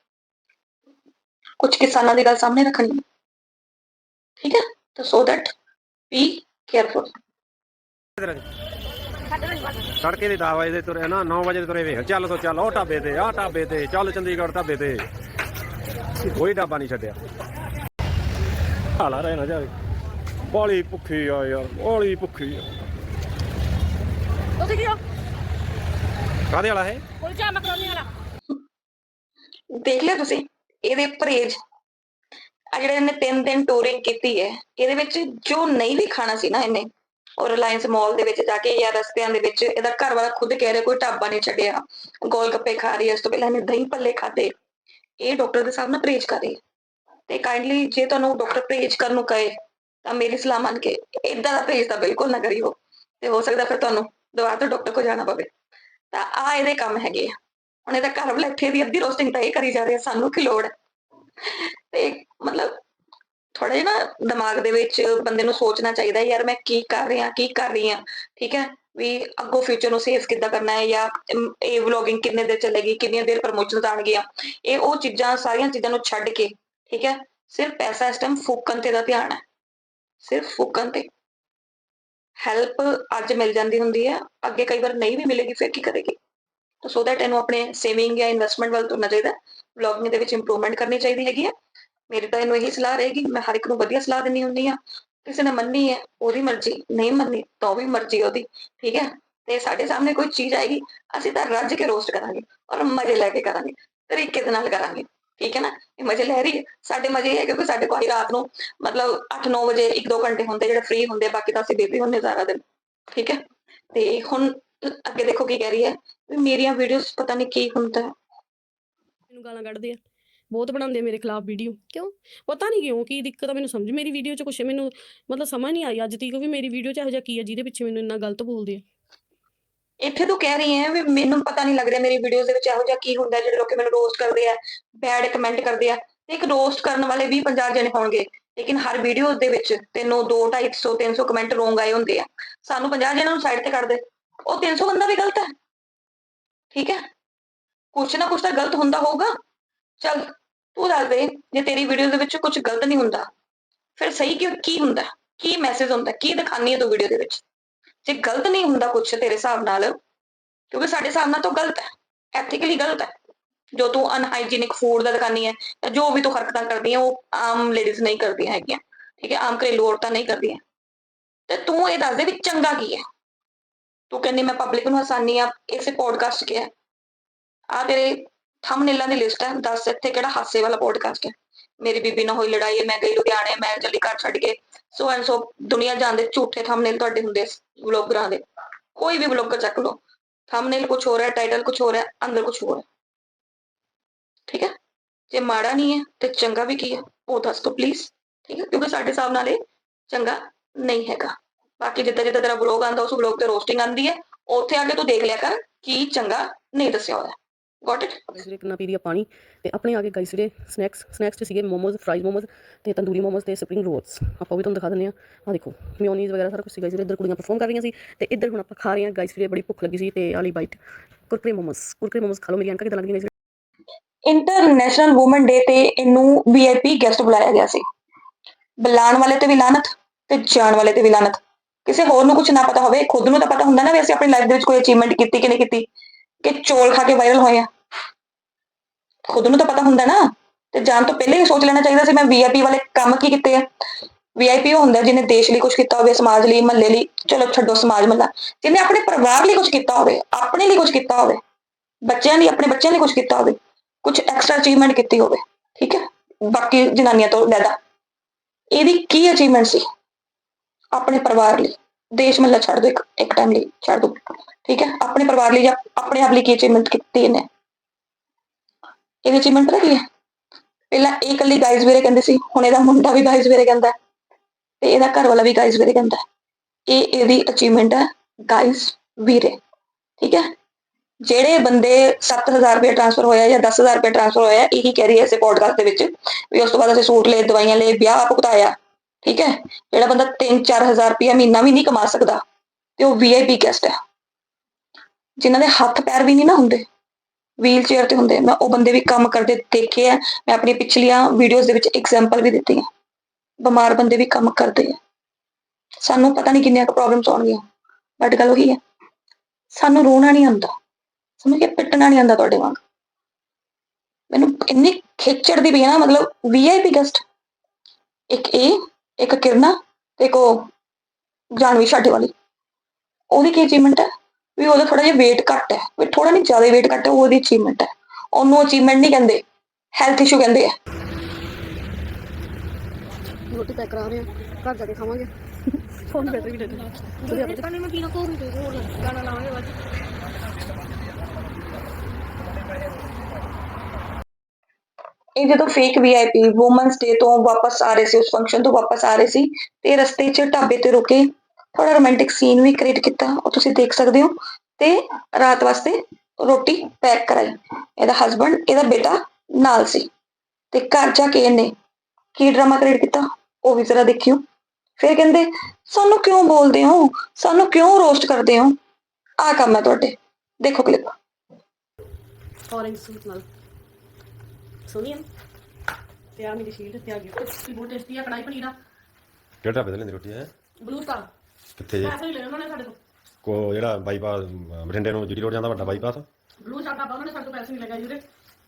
ਕੁਝ ਕਿਸਾਨਾਂ ਦੀ ਗੱਲ ਸਾਹਮਣੇ ਰੱਖਣੀ ਹੈ। ਠੀਕ ਹੈ? ਤਾਂ ਸੋ ਦੈਟ ਬੀ ਕੇਅਰਫੁਲ ਤੜਕੇ ਦੇ 10 ਵਜੇ ਦੇ ਤੁਰੇ ਨਾ 9 ਵਜੇ ਦੇ ਤੁਰੇ ਵੇ ਚੱਲ ਤੋ ਚੱਲ ਉਹ ਢਾਬੇ ਤੇ ਆਹ ਢਾਬੇ ਤੇ ਚੱਲ ਚੰਡੀਗੜ੍ਹ ਢਾਬੇ ਤੇ। ਕੋਈ ਢਾਬਾ ਨਹੀਂ ਛੱਡਿਆ। ਹਾਲਾ ਰਹਿ ਨਾ ਜਾਵੇ। ਬਾਲੀ ਭੁੱਖੀ ਆ ਯਾਰ ਬਾਲੀ ਭੁੱਖੀ ਆ। ਤੁਸੀਂ ਕੀ ਹੋ ਕਾਦੇ ਵਾਲਾ ਹੈ ਕੁਲਚਾ ਮਕਰੋਨੀ ਵਾਲਾ। ਦੇਖ ਲਿਆ ਤੁਸੀਂ ਇਹਦੇ ਪਰਹੇਜ। ਆ ਜਿਹੜੇ ਇਹਨੇ ਤਿੰਨ ਦਿਨ ਟੂਰਿੰਗ ਕੀਤੀ ਹੈ ਇਹਦੇ ਵਿੱਚ ਜੋ ਨਹੀਂ ਵੀ ਖਾਣਾ ਸੀ ਨਾ ਇਹਨੇ ਔਰ ਰਿਲਾਇੰਸ ਮਾਲ ਦੇ ਵਿੱਚ ਜਾ ਕੇ ਜਾਂ ਰਸਤਿਆਂ ਦੇ ਵਿੱਚ ਇਹਦਾ ਘਰ ਵਾਲਾ ਖੁਦ ਕਹਿ ਰਿਹਾ, ਕੋਈ ਢਾਬਾ ਨਹੀਂ ਛੱਡਿਆ। ਗੋਲ ਗੱਪੇ ਖਾ ਰਹੀ ਹੈ ਇਸ ਤੋਂ ਪਹਿਲਾਂ ਇਹਨੇ ਦਹੀਂ ਭੱਲੇ ਖਾਦੇ ਇਹ ਡਾਕਟਰ ਦੇ ਸਾਹਮਣੇ ਪਰਹੇਜ ਕਰ ਤੇ ਕਾਈਂਡਲੀ ਜੇ ਤੁਹਾਨੂੰ ਡਾਕਟਰ ਪਰਹੇਜ ਕਰਨ ਨੂੰ ਕਹੇ, ਤਾਂ ਮੇਰੀ ਸਲਾਹ ਮੰਨ ਕੇ ਇਦਾਂ ਦਾ ਪਰਹੇਜ ਤਾਂ ਬਿਲਕੁਲ ਨਾ ਕਰਿਓ। ਤੇ ਹੋ ਸਕਦਾ ਫਿਰ ਤੁਹਾਨੂੰ ਦੁਬਾਰਾ ਤੋਂ ਡਾਕਟਰ ਕੋਲ ਜਾਣਾ ਪਵੇ। ਤਾਂ ਆ ਇਹਦੇ ਕੰਮ ਹੈਗੇ ਆ। ਹੁਣ ਇਹਦਾ ਘਰ ਵਾਲਾ ਇੱਥੇ ਦੀ ਅੱਧੀ ਰੋਸਟਿੰਗ ਤਾਂ ਇਹ ਕਰੀ ਜਾ ਰਿਹਾ, ਸਾਨੂੰ ਕੀ ਲੋੜ? ਹੈ ਤੇ ਮਤਲਬ ਥੋੜਾ ਜਿਹਾ ਨਾ ਦਿਮਾਗ ਦੇ ਵਿੱਚ ਬੰਦੇ ਨੂੰ ਸੋਚਣਾ ਚਾਹੀਦਾ ਯਾਰ ਮੈਂ ਕੀ ਕਰ ਰਿਹਾ, ਕੀ ਕਰ ਰਹੀ ਹਾਂ, ਠੀਕ ਹੈ? ਵੀ ਅੱਗੋਂ ਫਿਊਚਰ ਨੂੰ ਸੇਵ ਕਿੱਦਾਂ ਕਰਨਾ ਹੈ ਜਾਂ ਇਹ ਵਲੌਗਿੰਗ ਕਿੰਨੇ ਦੇਰ ਚੱਲੇਗੀ, ਕਿੰਨੀਆਂ ਦੇਰ ਪ੍ਰਮੋਸ਼ਨ ਆਣਗੀਆਂ ਇਹ ਉਹ ਚੀਜ਼ਾਂ, ਸਾਰੀਆਂ ਚੀਜ਼ਾਂ ਨੂੰ ਛੱਡ ਕੇ, ਠੀਕ ਹੈ? ਸਿਰਫ ਪੈਸਾ ਇਸ ਟਾਈਮ ਫੂਕਣ ਤੇ ਦਾ ਧਿਆਨ ਹੈ। ਸਿਰਫ ਫੂਕਣ ਤੇ। ਹੈਲਪ ਅੱਜ ਮਿਲ ਜਾਂਦੀ ਹੁੰਦੀ ਹੈ, ਅੱਗੇ ਕਈ ਵਾਰ ਨਹੀਂ ਵੀ ਮਿਲੇਗੀ, ਫਿਰ ਕੀ ਕਰੇਗੀ? ਤਾਂ ਸੋ ਦੈਟ ਇਹਨੂੰ ਆਪਣੇ ਸੇਵਿੰਗ ਜਾਂ ਇਨਵੈਸਟਮੈਂਟ ਵੱਲ ਤੁਰਨਾ ਚਾਹੀਦਾ ਵਲੌਗਿੰਗ ਦੇ ਵਿੱਚ ਇੰਪਰੂਵਮੈਂਟ ਕਰਨੀ ਚਾਹੀਦੀ ਹੈਗੀ ਹੈ। ਮੇਰੀ ਤਾਂ ਇਹਨੂੰ ਇਹੀ ਸਲਾਹ ਰਹੇਗੀ, ਮੈਂ ਹਰ ਇੱਕ ਨੂੰ ਵਧੀਆ ਸਲਾਹ ਦਿੰਦੀ ਹੁੰਦੀ ਆ ਕਿਸੇ ਨੇ ਮੰਨੀ ਹੈ, ਉਹਦੀ ਮਰਜ਼ੀ, ਨਹੀਂ ਮੰਨੀ, ਤਾਂ ਵੀ ਮਰਜ਼ੀ ਉਹਦੀ, ਠੀਕ ਹੈ? ਤੇ ਸਾਡੇ ਸਾਹਮਣੇ ਕੋਈ ਚੀਜ਼ ਆਏਗੀ, ਅਸੀਂ ਤਾਂ ਰੱਜ ਕੇ ਰੋਸਟ ਕਰਾਂਗੇ ਔਰ ਮਜ਼ੇ ਲੈ ਕੇ ਕਰਾਂਗੇ, ਤਰੀਕੇ ਦੇ ਨਾਲ ਕਰਾਂਗੇ, ਠੀਕ ਹੈ ਨਾ? ਇਹ ਮਜ਼ੇ ਲੈ ਰਹੀ ਹੈ। ਸਾਡੇ ਮਜ਼ੇ ਇਹ ਹੈ ਕਿਉਂਕਿ ਸਾਡੇ ਕੋਲ ਰਾਤ ਨੂੰ ਮਤਲਬ 8-9 ਵਜੇ 1-2 ਘੰਟੇ ਹੁੰਦੇ ਜਿਹੜੇ ਫ੍ਰੀ ਹੁੰਦੇ, ਬਾਕੀ ਤਾਂ ਅਸੀਂ ਬੇਬੀ ਹੁੰਦੇ ਸਾਰਾ ਦਿਨ, ਠੀਕ ਹੈ? ਤੇ ਹੁਣ ਅੱਗੇ ਦੇਖੋ ਕੀ ਕਹਿ ਰਹੀ ਹੈ ਮੇਰੀਆਂ ਵੀਡੀਓਜ਼ ਪਤਾ ਨਹੀਂ ਕੀ ਹੁੰਦਾ ਮੈਨੂੰ ਗਾਲਾਂ ਕੱਢਦੇ ਆ ਬਹੁਤ ਬਣਾਉਂਦੇ ਆ ਮੇਰੇ ਖਿਲਾਫ ਵੀਡੀਓ ਕਿਉਂ? ਪਤਾ ਨਹੀਂ ਕਿਉਂ, ਕੀ ਦਿੱਕਤ ਆ, ਮੈਨੂੰ ਸਮਝ ਮੇਰੀ ਵੀਡੀਓ 'ਚ ਕੁਛ ਮੈਨੂੰ ਮਤਲਬ ਸਮਝ ਨਹੀਂ ਆਈ ਅੱਜ ਤੱਕ ਵੀ ਮੇਰੀ ਵੀਡੀਓ 'ਚ ਇਹੋ ਜਿਹਾ ਕੀ ਆ, ਜਿਹਦੇ ਪਿੱਛੇ ਮੈਨੂੰ ਇੰਨਾ ਗਲਤ ਬੋਲਦੇ ਆ। ਇੱਥੇ ਤੂੰ ਕਹਿ ਰਹੀ ਹੈ ਵੀ ਮੈਨੂੰ ਪਤਾ ਨਹੀਂ ਲੱਗ ਰਿਹਾ ਮੇਰੀ ਵੀਡੀਓਜ਼ ਦੇ ਵਿੱਚ ਇਹੋ ਜਿਹਾ ਕੀ ਹੁੰਦਾ, ਜਿਹੜੇ ਲੋਕੀ ਮੈਨੂੰ ਰੋਸਟ ਕਰਦੇ ਆ ਬੈਡ ਕਮੈਂਟ ਕਰਦੇ ਆ। ਤੇ ਇੱਕ ਰੋਸਟ ਕਰਨ ਵਾਲੇ ਵੀ 50 ਜਣੇ ਹੋਣਗੇ, ਲੇਕਿਨ ਹਰ ਵੀਡੀਓ ਦੇ ਵਿੱਚ ਤੈਨੂੰ 2 250 300 ਕਮੈਂਟ ਰੋਂਗ ਆਏ ਹੁੰਦੇ ਆ। ਸਾਨੂੰ 50 ਜਣਾਂ ਨੂੰ ਸਾਈਡ ਤੇ ਕਰ ਦੇ। ਉਹ 300 ਬੰਦਾ ਵੀ ਗਲਤ ਹੈ। ਠੀਕ ਹੈ? ਕੁਛ ਨਾ ਕੁਛ ਤਾਂ ਗਲਤ ਹੁੰਦਾ ਹੋਊਗਾ। ਚੱਲ ਤੂੰ ਦੱਸ ਦੇ ਜੇ ਤੇਰੀ ਵੀਡੀਓ ਦੇ ਵਿੱਚ ਕੁਝ ਗਲਤ ਨਹੀਂ ਹੁੰਦਾ, ਫਿਰ ਸਹੀ ਕਿ ਕੀ ਹੁੰਦਾ? ਕੀ ਮੈਸੇਜ ਹੁੰਦਾ? ਕੀ ਦਿਖਾਣੀ ਹੈ ਤੂੰ ਵੀਡੀਓ ਦੇ ਵਿੱਚ? ਜੇ ਗਲਤ ਨਹੀਂ ਹੁੰਦਾ ਕੁਝ ਤੇਰੇ ਹਿਸਾਬ ਨਾਲ, ਕਿਉਂਕਿ ਸਾਡੇ ਹਿਸਾਬ ਨਾਲ ਤਾਂ ਗਲਤ ਹੈ ਐਥਿਕਲੀ ਗਲਤ ਹੈ। ਜੋ ਤੂੰ ਅਨਹਾਈਜੀਨਿਕ ਫੂਡ ਦਾ ਦਿਖਾਨੀ ਹੈ, ਜਾਂ ਜੋ ਵੀ ਤੂੰ ਹਰਕਤਾਂ ਕਰਦੀ ਹੈ, ਉਹ ਆਮ ਲੇਡੀਜ਼ ਨਹੀਂ ਕਰਦੀਆਂ ਹੈਗੀਆਂ, ਠੀਕ ਹੈ? ਆਮ ਘਰੇਲੂ ਔਰਤਾਂ ਨਹੀਂ ਕਰਦੀਆਂ। ਤੇ ਤੂੰ ਇਹ ਦੱਸ ਦੇ ਵੀ ਚੰਗਾ ਕੀ ਹੈ? ਤੂੰ ਕਹਿੰਦੀ ਮੈਂ ਪਬਲਿਕ ਨੂੰ ਹਸਾਨੀ ਆ, ਇਸੇ ਪੋਡਕਾਸਟ ਕਿਹਾ। ਆ ਤੇਰੇ ਥੰਬਨੇਲਾਂ ਦੀ ਲਿਸਟ ਹੈ ਦੱਸ ਇੱਥੇ ਕਿਹੜਾ ਹਾਸੇ ਵਾਲਾ ਪੋਡਕਾਸਟ ਹੈ ਮੇਰੀ ਬੀਬੀ ਨਾਲ ਹੋਈ ਲੜਾਈ ਮੈਂ ਗਈ ਲੁਧਿਆਣੇ ਮੈਂ ਚੱਲੀ ਘਰ ਛੱਡ ਕੇ ਸੋ ਐਂਡ ਸੋ ਦੁਨੀਆ ਜਾਣਦੇ ਝੂਠੇ ਥੰਬਨੇਲ ਤੁਹਾਡੇ ਹੁੰਦੇ ਵਲੌਗਰਾਂ ਦੇ ਕੋਈ ਵੀ ਵਲੌਗਰ ਚੱਕ ਲਓ ਥੰਬਨੇਲ ਕੁਝ ਹੋ ਰਿਹਾ ਟਾਈਟਲ ਕੁਝ ਹੋ ਰਿਹਾ ਅੰਦਰ ਕੁਝ ਹੋਰ ਹੈ ਠੀਕ ਹੈ ਜੇ ਮਾੜਾ ਨਹੀਂ ਹੈ ਤੇ ਚੰਗਾ ਵੀ ਕੀ ਹੈ ਉਹ ਦੱਸ ਦਿਓ ਪਲੀਜ਼ ਠੀਕ ਹੈ ਕਿਉਂਕਿ ਸਾਡੇ ਹਿਸਾਬ ਨਾਲ ਇਹ ਚੰਗਾ ਨਹੀਂ ਹੈਗਾ ਬਾਕੀ ਜਿੱਦਾਂ ਜਿੱਦਾਂ ਤੇਰਾ ਵਲੌਗ ਆਂਦਾ ਉਸ ਵਲੌਗ ਤੇ ਰੋਸਟਿੰਗ ਆਂਦੀ ਹੈ ਉੱਥੇ ਆ ਕੇ ਤੂੰ ਦੇਖ ਲਿਆ ਕਰ ਕੀ ਚੰਗਾ ਨਹੀਂ ਦੱਸਿਆ ਹੋਇਆ ਗੋਟ ਇਟ ਗਾਈਸ ਵੀਰੇ ਕਿੰਨਾ ਪੀ ਲਿਆ ਪਾਣੀ ਤੇ ਆਪਣੇ ਆ ਗਏ ਗਾਈਸ ਵੀਰੇ ਸਨੈਕਸ ਸਨੈਕਸ ਚ ਸੀਗੇ ਮੋਮੋਜ਼ ਫਰਾਈਜ਼ ਮੋਮੋਜ਼ ਤੇ ਤੰਦੂਰੀ ਮੋਮੋਜ਼ ਤੇ ਸਪਰਿੰਗ ਰੋਲਸ ਆਪਾਂ ਵੀ ਤੁਹਾਨੂੰ ਦਿਖਾ ਦਿੰਦੇ ਆ ਆ ਦੇਖੋ ਮਿਓਨੀਜ਼ ਵਗੈਰਾ ਸਾਰਾ ਕੁਝ ਸੀ ਵੀਰੇ ਇੱਧਰ ਕੁੜੀਆਂ ਪਰਫਾਰਮ ਕਰ ਰਹੀਆਂ ਸੀ। ਤੇ ਇੱਧਰ ਹੁਣ ਆਪਾਂ ਖਾ ਰਹੇ ਹਾਂ ਗਾਈਸ ਵੀਰੇ ਬੜੀ ਭੁੱਖ ਲੱਗੀ ਸੀ ਤੇ ਆਲੀ ਬਾਈਟ ਕੁਰਕਰੇ ਮੋਮੋਜ਼ ਕੁਰਕਰੇ ਮੋਮੋਜ਼ ਖਾ ਲਓ ਮੇਰੀ ਅੰਕਾ ਕਿਦਾਂ ਲੱਗਦੀਆਂ ਨੇ ਇੰਟਰਨੈਸ਼ਨਲ ਔਮਨ ਡੇ ਤੇ ਇਹਨੂੰ ਵੀਆਈਪੀ ਗੈਸਟ ਬੁਲਾਇਆ ਗਿਆ ਸੀ। ਬੁਲਾਉਣ ਵਾਲੇ ਤੇ ਵੀ ਲਾਨਤ ਤੇ ਜਾਣ ਵਾਲੇ ਤੇ ਵੀ ਲਾਨਤ ਕਿਸੇ ਹੋਰ ਨੂੰ ਕੁਝ ਨਾ ਪਤਾ ਹੋਵੇ ਖੁਦ ਨੂੰ ਤਾਂ ਪਤਾ ਹੁੰਦਾ ਨਾ ਵੀ ਅਸੀਂ ਆਪਣੀ ਲਾਈਫ ਦੇ ਵਿੱਚ ਕੋਈ ਅਚੀਵਮੈਂਟ ਕੀਤੀ ਕਿ ਨਹੀਂ ਕੀਤੀ। ਕਿ ਚੋਲ ਖਾ ਕੇ ਵਾਇਰਲ ਹੋਏ ਆ। ਖੁਦ ਨੂੰ ਤਾਂ ਪਤਾ ਹੁੰਦਾ ਨਾ, ਤੇ ਜਾਣ ਤੋਂ ਪਹਿਲੇ ਹੀ ਸੋਚ ਲੈਣਾ ਚਾਹੀਦਾ ਸੀ ਮੈਂ ਵੀਆਈਪੀ ਵਾਲੇ ਕੰਮ ਕੀ ਕੀਤੇ ਆ। ਵੀਆਈਪੀ ਹੁੰਦਾ ਜਿਹਨੇ ਦੇਸ਼ ਲਈ ਕੁਝ ਕੀਤਾ ਹੋਵੇ, ਸਮਾਜ ਲਈ, ਮਹੱਲੇ ਲਈ। ਚਲੋ ਛੱਡੋ ਸਮਾਜ ਮਹੱਲਾ। ਜਿਹਨੇ ਆਪਣੇ ਪਰਿਵਾਰ ਲਈ ਕੁਝ ਕੀਤਾ ਹੋਵੇ, ਆਪਣੇ ਲਈ ਕੁਝ ਕੀਤਾ ਹੋਵੇ, ਬੱਚਿਆਂ ਲਈ, ਆਪਣੇ ਬੱਚਿਆਂ ਲਈ ਕੁਝ ਕੀਤਾ ਹੋਵੇ ਕੁਝ ਐਕਸਟਰਾ ਅਚੀਵਮੈਂਟ ਕੀਤੀ ਹੋਵੇ, ਠੀਕ ਹੈ? ਬਾਕੀ ਜਨਾਨੀਆਂ ਤੋਂ ਲੈਦਾ ਇਹਦੀ ਕੀ ਅਚੀਵਮੈਂਟ ਸੀ? ਆਪਣੇ ਪਰਿਵਾਰ ਲਈ। ਦੇਸ਼ ਮਹੱਲਾ ਛੱਡ ਦੋ ਇੱਕ ਟਾਈਮ ਲਈ, ਛੱਡ ਦੋ ਠੀਕ ਹੈ? ਆਪਣੇ ਪਰਿਵਾਰ ਲਈ ਜਾਂ ਆਪਣੇ ਆਪ ਲਈ ਕੀ ਅਚੀਵਮੈਂਟ ਕੀਤੀ ਇਹਨੇ? ਇਹਦੀ ਅਚੀਵਮੈਂਟ ਪਤਾ ਕੀ ਹੈ? ਪਹਿਲਾਂ ਇਹ ਇਕੱਲੀ ਗਾਈਜ਼ ਵੀਰੇ ਕਹਿੰਦੇ ਸੀ, ਹੁਣ ਇਹਦਾ ਮੁੰਡਾ ਵੀ ਗਾਈਜ਼ ਵੀਰੇ ਕਹਿੰਦਾ ਤੇ ਇਹਦਾ ਘਰ ਵਾਲਾ ਵੀ ਗਾਈਜ਼ ਵੀਰੇ ਕਹਿੰਦਾ ਇਹ ਇਹਦੀ ਅਚੀਵਮੈਂਟ ਹੈ ਗਾਈਜ਼ ਵੀਰੇ, ਠੀਕ ਹੈ? ਜਿਹੜੇ ਬੰਦੇ 7000 ਰੁਪਏ ਟ੍ਰਾਂਸਫਰ ਹੋਇਆ ਜਾਂ 10000 ਰੁਪਏ ਟ੍ਰਾਂਸਫਰ ਹੋਇਆ, ਇਹੀ ਕਹਿ ਰਹੀ ਹੈ ਇਸੇ ਪੋਡਕਾਸਟ ਦੇ ਵਿੱਚ ਵੀ ਉਸ ਤੋਂ ਬਾਅਦ ਅਸੀਂ ਸੂਟ ਲਏ, ਦਵਾਈਆਂ ਲਏ, ਵਿਆਹ ਭੁਗਤਾਇਆ, ਠੀਕ ਹੈ? ਜਿਹੜਾ ਬੰਦਾ 3-4000 ਰੁਪਏ ਮਹੀਨਾ ਵੀ ਨਹੀਂ ਕਮਾ ਸਕਦਾ ਤੇ ਉਹ ਵੀਆਈਪੀ ਗੈਸਟ ਹੈ। ਜਿਨ੍ਹਾਂ ਦੇ ਹੱਥ ਪੈਰ ਵੀ ਨਹੀਂ ਨਾ ਹੁੰਦੇ ਵੀਲ ਚੇਅਰ ਤੇ ਹੁੰਦੇ, ਮੈਂ ਉਹ ਬੰਦੇ ਵੀ ਕੰਮ ਕਰਦੇ ਦੇਖੇ ਆ, ਮੈਂ ਆਪਣੀ ਪਿਛਲੀਆਂ ਵੀਡੀਓਜ਼ ਦੇ ਵਿੱਚ ਐਗਜ਼ਾਮਪਲ ਵੀ ਦਿੱਤੀ ਹੈ ਬਿਮਾਰ ਬੰਦੇ ਵੀ ਕੰਮ ਕਰਦੇ ਆ। ਸਾਨੂੰ ਪਤਾ ਨਹੀਂ ਕਿੰਨੀਆਂ ਕੁ ਪ੍ਰੋਬਲਮਸ ਆਉਣਗੀਆਂ ਬਟ ਗੱਲ ਉਹੀ ਹੈ ਸਾਨੂੰ ਰੋਣਾ ਨਹੀਂ ਆਉਂਦਾ, ਸਮਝ ਕੇ ਪਿੱਟਣਾ ਨਹੀਂ ਆਉਂਦਾ ਤੁਹਾਡੇ ਵਾਂਗ। ਮੈਨੂੰ ਇੰਨੀ ਖੇਚੜ ਦੀ ਵੀ ਹੈ ਨਾ, ਮਤਲਬ ਵੀਆਈਪੀ ਗੈਸਟ ਇੱਕ ਇਹ ਇੱਕ ਕਿਰਨਾ, ਤੇ ਇੱਕ ਉਹ, ਜਾਨਵੀ ਛਾਡੇ ਵਾਲੀ ਉਹਦੀ ਕੀ ਅਚੀਵਮੈਂਟ ਹੈ ਵੀ ਉਹਦਾ ਥੋੜਾ ਜਿਹਾ weight ਘੱਟ ਹੈ ਵੀ ਥੋੜਾ ਨਹੀਂ ਜ਼ਿਆਦਾ weight ਘੱਟ ਹੈ ਉਹ ਉਹਦੀ ਅਚੀਵਮੈਂਟ ਹੈ। ਉਹਨੂੰ ਅਚੀਵਮੈਂਟ ਨਹੀਂ ਕਹਿੰਦੇ ਹੈਲਥ ਇਸ਼ੂ ਕਹਿੰਦੇ ਆ। ਰੋਟੀ ਪੈਕ ਕਰਾ ਰਹੇ ਹਾਂ ਘਰ ਜਾ ਕੇ ਖਾਵਾਂਗੇ। ਫੋਨ ਬੈਟਰੀ ਵੀ ਦੇ ਦੇ ਤੁਸੀਂ ਆਪਣੇ ਪਾਣੀ ਮੈਂ ਪੀਣਾ ਨਹੀਂ ਤੇ ਹੋਰ ਗਾਣਾ ਲਾਵਾਂਗੇ ਬਾਅਦ ਇਹ ਜਦੋਂ ਫੇਕ ਵੀਆਈਪੀ ਔਮਨਸ ਡੇ ਤੋਂ ਵਾਪਸ ਆ ਰਹੇ ਸੀ ਉਸ ਫੰਕਸ਼ਨ ਤੋਂ ਵਾਪਸ ਆ ਰਹੇ ਸੀ ਤੇ ਰਸਤੇ 'ਚ ਢਾਬੇ ਤੇ ਰੁਕੇ ਥੋੜਾ ਰੋਮਾਂਟਿਕ ਸੀਨ ਵੀ ਕ੍ਰੀਏਟ ਕੀਤਾ ਉਹ ਤੁਸੀਂ ਦੇਖ ਸਕਦੇ ਹੋ ਤੇ ਰਾਤ ਵਾਸਤੇ ਰੋਟੀ ਪੈਕ ਕਰਾਈ। ਇਹਦਾ ਹਸਬੰਡ ਇਹਦਾ ਬੇਟਾ ਨਾਲ ਸੀ ਤੇ ਘਰ ਜਾ ਕੇ ਇਹਨੇ ਕੀ ਡਰਾਮਾ ਕ੍ਰੀਏਟ ਕੀਤਾ ਉਹ ਵੀ ਜ਼ਰਾ ਦੇਖਿਓ। ਫਿਰ ਕਹਿੰਦੇ ਸਾਨੂੰ ਕਿਉਂ ਬੋਲਦੇ ਹੋ? ਸਾਨੂੰ ਕਿਉਂ ਰੋਸਟ ਕਰਦੇ ਹੋ? ਆਹ ਕੰਮ ਹੈ ਤੁਹਾਡੇ। ਦੇਖੋ ਕਲਿੱਪ ਔਰੇਂਜ ਸੂਟ ਨਾਲ। ਆ ਨਾ? ਤੇ ਆ ਮੇਰੀ ਸ਼ੀਲਡ ਤੇ ਆ ਗਿਫਟ ਦੀ ਬਹੁਤ ਟੇਸਟੀ ਆ ਕੜਾਈ ਪਨੀਰ ਆ ਕਿਹੜਾ ਢਾਬੇ ਤੇ ਲੈਂਦੀ ਰੋਟੀ ਹੈ? ਬਲੂ ਸਟਾਰ ਕਿੱਥੇ ਜੇ। ਪੈਸੇ ਹੀ ਲੈ ਉਹਨਾਂ ਨੇ ਸਾਡੇ ਤੋਂ। ਕੋ ਜਿਹੜਾ ਬਾਈਪਾਸ ਬਠਿੰਡੇ ਨੂੰ ਜੀਟੀ ਰੋਡ ਜਾਂਦਾ ਵੱਡਾ ਬਾਈਪਾਸ ਬਲੂ ਦਾ ਉਹਨਾਂ ਨੇ ਸਾਡੇ ਤੋਂ ਪੈਸੇ ਨਹੀਂ ਲਗਾਏ ਵੀਰੇ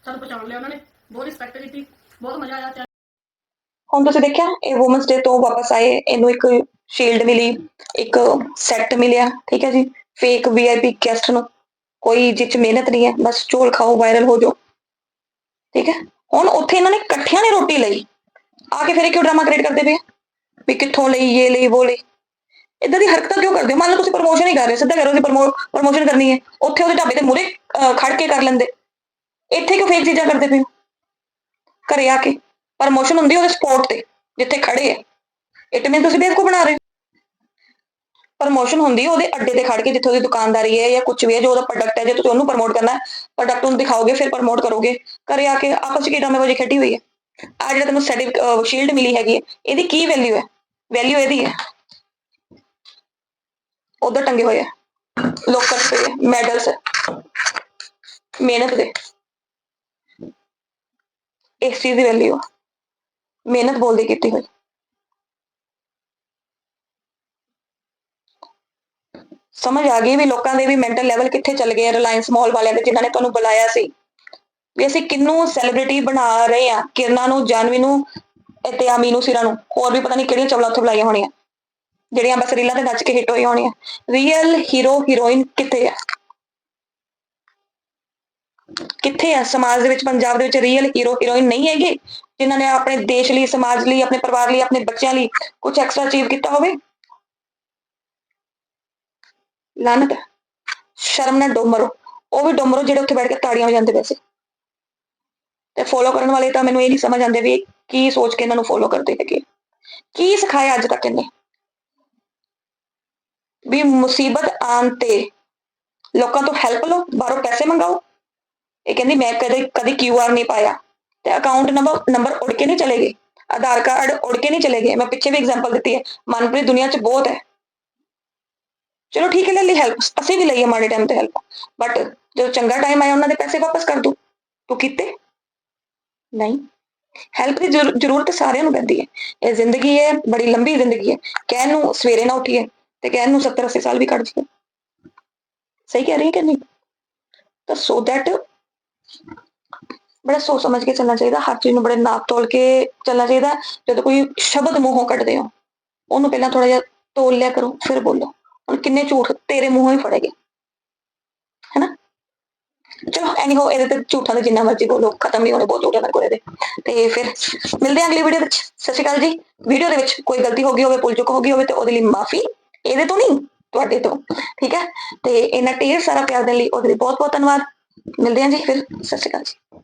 ਸਾਨੂੰ ਪਛਾਣ ਲਿਆ ਉਹਨਾਂ ਨੇ। ਬਹੁਤ ਰਿਸਪੈਕਟ ਕੀਤੀ ਬਹੁਤ ਮਜ਼ਾ ਆਇਆ ਤੇ ਹੁਣ ਤੁਸੀਂ ਦੇਖਿਆ ਇਹ ਔਮਨਸ ਡੇ ਤੋਂ ਵਾਪਸ ਆਏ ਇਹਨੂੰ ਇੱਕ ਸ਼ੀਲਡ ਮਿਲੀ ਇੱਕ ਸੈੱਟ ਮਿਲਿਆ ਠੀਕ ਹੈ ਜੀ? ਫੇਕ ਵੀਆਈਪੀ ਗੈਸਟ ਨੂੰ। ਕੋਈ ਜਿੱਚ ਮਿਹਨਤ ਨਹੀਂ ਹੈ ਬਸ ਚੋਲ ਖਾਓ ਵਾਇਰਲ ਹੋ ਜਾਓ। ਠੀਕ ਹੈ? ਹੁਣ ਉੱਥੇ ਇਹਨਾਂ ਨੇ ਇਕੱਠਿਆਂ ਨੇ ਰੋਟੀ ਲਈ। ਆ ਕੇ ਫਿਰ ਇਹ ਕਿਉਂ ਡਰਾਮਾ ਕ੍ਰੀਏਟ ਕਰਦੇ ਪਏ ਆ? ਵੀ ਕਿੱਥੋਂ ਲਈ ਇਹ ਲਈ ਉਹ ਲਈ। ਇਦਾਂ ਦੀ ਹਰਕਤਾਂ ਕਿਉਂ ਕਰਦੇ ਹੋ? ਮੰਨ ਲਓ ਤੁਸੀਂ ਪ੍ਰਮੋਸ਼ਨ ਹੀ ਕਰ ਰਹੇ ਹੋ, ਸਿੱਧਾ ਕਰੋ ਤੁਸੀਂ ਪ੍ਰਮੋਸ਼ਨ ਕਰਨੀ ਹੈ। ਉੱਥੇ ਉਹਦੇ ਢਾਬੇ ਤੇ ਮੂਰੇ ਖੜ ਕੇ ਕਰ ਲੈਂਦੇ। ਇੱਥੇ ਕਿਉਂ ਫੇਕ ਚੀਜ਼ਾਂ ਕਰਦੇ ਪਏ ਘਰੇ ਆ ਕੇ। ਪ੍ਰਮੋਸ਼ਨ ਹੁੰਦੀ ਉਹਦੇ ਸਪੋਰਟ ਤੇ ਜਿੱਥੇ ਖੜੇ ਆ। ਇਟ ਮੀਨ ਤੁਸੀਂ ਬੇਵਕੂਫ ਬਣਾ ਰਹੇ ਪ੍ਰਮੋਸ਼ਨ ਹੁੰਦੀ ਹੈ ਉਹਦੇ ਅੱਡੇ ਤੇ ਖੜ ਕੇ ਜਿੱਥੇ ਉਹਦੀ ਦੁਕਾਨਦਾਰੀ ਹੈ ਜਾਂ ਕੁਝ ਵੀ ਹੈ ਜੋ ਉਹਦਾ ਪ੍ਰੋਡਕਟ ਹੈ ਜੇ ਤੁਸੀਂ ਉਹਨੂੰ ਪ੍ਰਮੋਟ ਕਰਨਾ ਹੈ ਪ੍ਰੋਡਕਟ ਨੂੰ ਦਿਖਾਓਗੇ ਫਿਰ ਪ੍ਰਮੋਟ ਕਰੋਗੇ। ਘਰੇ ਆ ਕੇ ਆਪਸ ਵਿੱਚ ਕਿਦਾਂ ਵਜੇ ਖੇਡੀ ਹੋਈ ਹੈ? ਆ ਜਿਹੜਾ ਤੈਨੂੰ ਸਰਟੀਫਿਕੇਟ ਸ਼ੀਲਡ ਮਿਲੀ ਹੈਗੀ ਹੈ ਇਹਦੀ ਕੀ ਵੈਲਿਊ ਹੈ? ਵੈਲਿਊ ਇਹਦੀ ਹੈ। ਉਧਰ ਟੰਗੇ ਹੋਏ ਆ। ਲੋਕਰ ਪਏ ਮੈਡਲਸ ਮਿਹਨਤ ਦੇ। ਇਸ ਚੀਜ਼ ਦੀ ਵੈਲਿਊ ਮਿਹਨਤ ਬੋਲਦੀ ਕੀਤੀ ਹੋਈ। ਸਮਝ ਆ ਗਈ ਵੀ ਲੋਕਾਂ ਦੇ ਵੀ ਮੈਂਟਲ ਲੈਵਲ ਕਿੱਥੇ ਚੱਲ ਗਏ ਰਿਲਾਇੰਸ ਮਾਲ ਵਾਲਿਆਂ ਦੇ, ਜਿਨ੍ਹਾਂ ਨੇ ਤੁਹਾਨੂੰ ਬੁਲਾਇਆ ਸੀ। ਵੀ ਅਸੀਂ ਕਿੰਨੂੰ ਸੈਲੀਬ੍ਰਿਟੀ ਬਣਾ ਰਹੇ ਆ, ਕਿਰਨਾਂ ਨੂੰ, ਜਾਨਵੀ ਨੂੰ ਤੇ ਆਮੀ ਨੂੰ ਸਿਰਾਂ ਨੂੰ, ਹੋਰ ਵੀ ਪਤਾ ਨਹੀਂ ਕਿਹੜੀਆਂ ਚਵਲਾਂ ਉੱਥੇ ਬੁਲਾਈਆਂ ਹੋਣੀਆਂ। ਜਿਹੜੀਆਂ ਬਸ ਰੀਲਾਂ ਤੇ ਨੱਚ ਕੇ ਹਿੱਟ ਹੋਈਆਂ ਹੋਣੀਆਂ। ਰੀਅਲ ਹੀਰੋ ਹੀਰੋਇਨ ਕਿੱਥੇ ਆ? ਕਿੱਥੇ ਆ? ਸਮਾਜ ਦੇ ਵਿੱਚ, ਪੰਜਾਬ ਦੇ ਵਿੱਚ ਰੀਅਲ ਹੀਰੋ ਹੀਰੋਇਨ ਨਹੀਂ ਹੈਗੇ, ਜਿਨ੍ਹਾਂ ਨੇ ਆਪਣੇ ਦੇਸ਼ ਲਈ, ਸਮਾਜ ਲਈ, ਆਪਣੇ ਪਰਿਵਾਰ ਲਈ, ਆਪਣੇ ਬੱਚਿਆਂ ਲਈ ਕੁਝ ਐਕਸਟਰਾ ਅਚੀਵ ਕੀਤਾ ਹੋਵੇ? ਲਾਨਤ, ਸ਼ਰਮ ਨਾਲ ਡੋਮਰੋ ਉਹ ਵੀ ਡੋਮਰੋ ਜਿਹੜੇ ਉੱਥੇ ਬੈਠ ਕੇ ਤਾੜੀਆਂ ਵਜਾਉਂਦੇ ਪਏ ਸੀ। ਤੇ ਫੋਲੋ ਕਰਨ ਵਾਲੇ ਤਾਂ ਮੈਨੂੰ ਇਹ ਨਹੀਂ ਸਮਝ ਆਉਂਦੇ ਵੀ ਕੀ ਸੋਚ ਕੇ ਇਹਨਾਂ ਨੂੰ ਫੋਲੋ ਕਰਦੇ ਹੈਗੇ ਕੀ ਸਿਖਾਇਆ ਅੱਜ ਤੱਕ ਇਹਨੇ? ਵੀ ਮੁਸੀਬਤ ਆਉਣ ਤੇ ਲੋਕਾਂ ਤੋਂ ਹੈਲਪ ਲਓ, ਬਾਹਰੋਂ ਪੈਸੇ ਮੰਗਾਓ। ਇਹ ਕਹਿੰਦੀ, ਮੈਂ ਕਦੇ, ਕਦੀ ਕਿਊਆਰ ਨਹੀਂ ਪਾਇਆ। ਤੇ ਅਕਾਊਂਟ ਨੰਬਰ ਨੰਬਰ ਉੜ ਕੇ ਨਹੀਂ ਚਲੇ ਗਏ। ਆਧਾਰ ਕਾਰਡ ਉੜ ਕੇ ਨਹੀਂ ਚਲੇ ਗਏ। ਮੈਂ ਪਿੱਛੇ ਵੀ ਐਗਜ਼ਾਮਪਲ ਦਿੱਤੀ ਹੈ। ਮਨਪ੍ਰੀਤ ਦੁਨੀਆ 'ਚ ਬਹੁਤ ਹੈ। ਚਲੋ ਠੀਕ ਹੈ, ਲੈ ਲਈ ਹੈਲਪ ਅਸੀਂ ਵੀ ਲਈਏ ਮਾੜੇ ਟਾਈਮ ਤੇ ਹੈਲਪ ਬਟ ਜਦੋਂ ਚੰਗਾ ਟਾਈਮ ਆਇਆ, ਉਹਨਾਂ ਦੇ ਪੈਸੇ ਵਾਪਸ ਕਰ ਦੋ। ਤੂੰ ਕੀਤੇ? ਨਹੀਂ। ਹੈਲਪ ਦੀ ਜ਼ਰੂਰਤ ਸਾਰਿਆਂ ਨੂੰ ਪੈਂਦੀ ਹੈ। ਇਹ ਜ਼ਿੰਦਗੀ ਹੈ, ਬੜੀ ਲੰਬੀ ਜ਼ਿੰਦਗੀ ਹੈ। ਕਹਿਣ ਨੂੰ ਸਵੇਰੇ ਨਾ ਉੱਠੀਏ। ਤੇ ਕਹਿਣ ਨੂੰ 70 80 ਸਾਲ ਵੀ ਕੱਢ ਜੀਏ ਸਹੀ ਕਹਿ ਰਹੀ ਕਿ ਨਹੀਂ? ਤਾਂ ਸੋ ਦੈਟ ਬੜਾ ਸੋਚ ਸਮਝ ਕੇ ਚੱਲਣਾ ਚਾਹੀਦਾ, ਹਰ ਚੀਜ਼ ਨੂੰ ਬੜੇ ਨਾਪ ਤੋਲ ਕੇ ਚੱਲਣਾ ਚਾਹੀਦਾ। ਜਦੋਂ ਕੋਈ ਸ਼ਬਦ ਮੂੰਹੋਂ ਕੱਢਦੇ ਹੋ, ਉਹਨੂੰ ਪਹਿਲਾਂ ਥੋੜਾ ਜਿਹਾ ਤੋਲ ਲਿਆ ਕਰੋ, ਫਿਰ ਬੋਲੋ। ਹੁਣ ਕਿੰਨੇ ਝੂਠ ਤੇਰੇ ਮੂੰਹੋਂ ਹੀ ਫੜੇ ਗਏ ਹੈਨਾ? ਚਲੋ ਐਨੀਹੋ ਇਹਦੇ ਤੇ ਝੂਠਾਂ ਦੇ ਜਿੰਨਾ ਮਰਜ਼ੀ ਬੋਲੋ, ਖਤਮ ਨਹੀਂ ਹੋਣੇ ਬਹੁਤ ਝੂਠ ਹੈ ਮੇਰੇ ਕੋਲ ਇਹਦੇ ਤੇ ਫਿਰ ਮਿਲਦੇ ਹਾਂ ਅਗਲੀ ਵੀਡੀਓ ਵਿੱਚ। ਸਤਿ ਸ਼੍ਰੀ ਅਕਾਲ ਜੀ। ਵੀਡੀਓ ਦੇ ਵਿੱਚ ਕੋਈ ਗਲਤੀ ਹੋ ਗਈ ਹੋਵੇ, ਭੁੱਲ ਚੁੱਕ ਹੋ ਗਈ ਹੋਵੇ, ਤੇ ਉਹਦੇ ਲਈ ਮਾਫੀ ਇਹਦੇ ਤੋਂ ਨਹੀਂ, ਤੁਹਾਡੇ ਤੋਂ, ਠੀਕ ਹੈ? ਤੇ ਇਹਨਾਂ ਢੇਰ ਸਾਰਾ ਪਿਆਰ ਦੇਣ ਲਈ ਉਹਦੇ ਲਈ ਬਹੁਤ ਬਹੁਤ ਧੰਨਵਾਦ। ਮਿਲਦੇ ਹਾਂ ਜੀ ਫਿਰ। ਸਤਿ ਸ਼੍ਰੀ ਅਕਾਲ ਜੀ।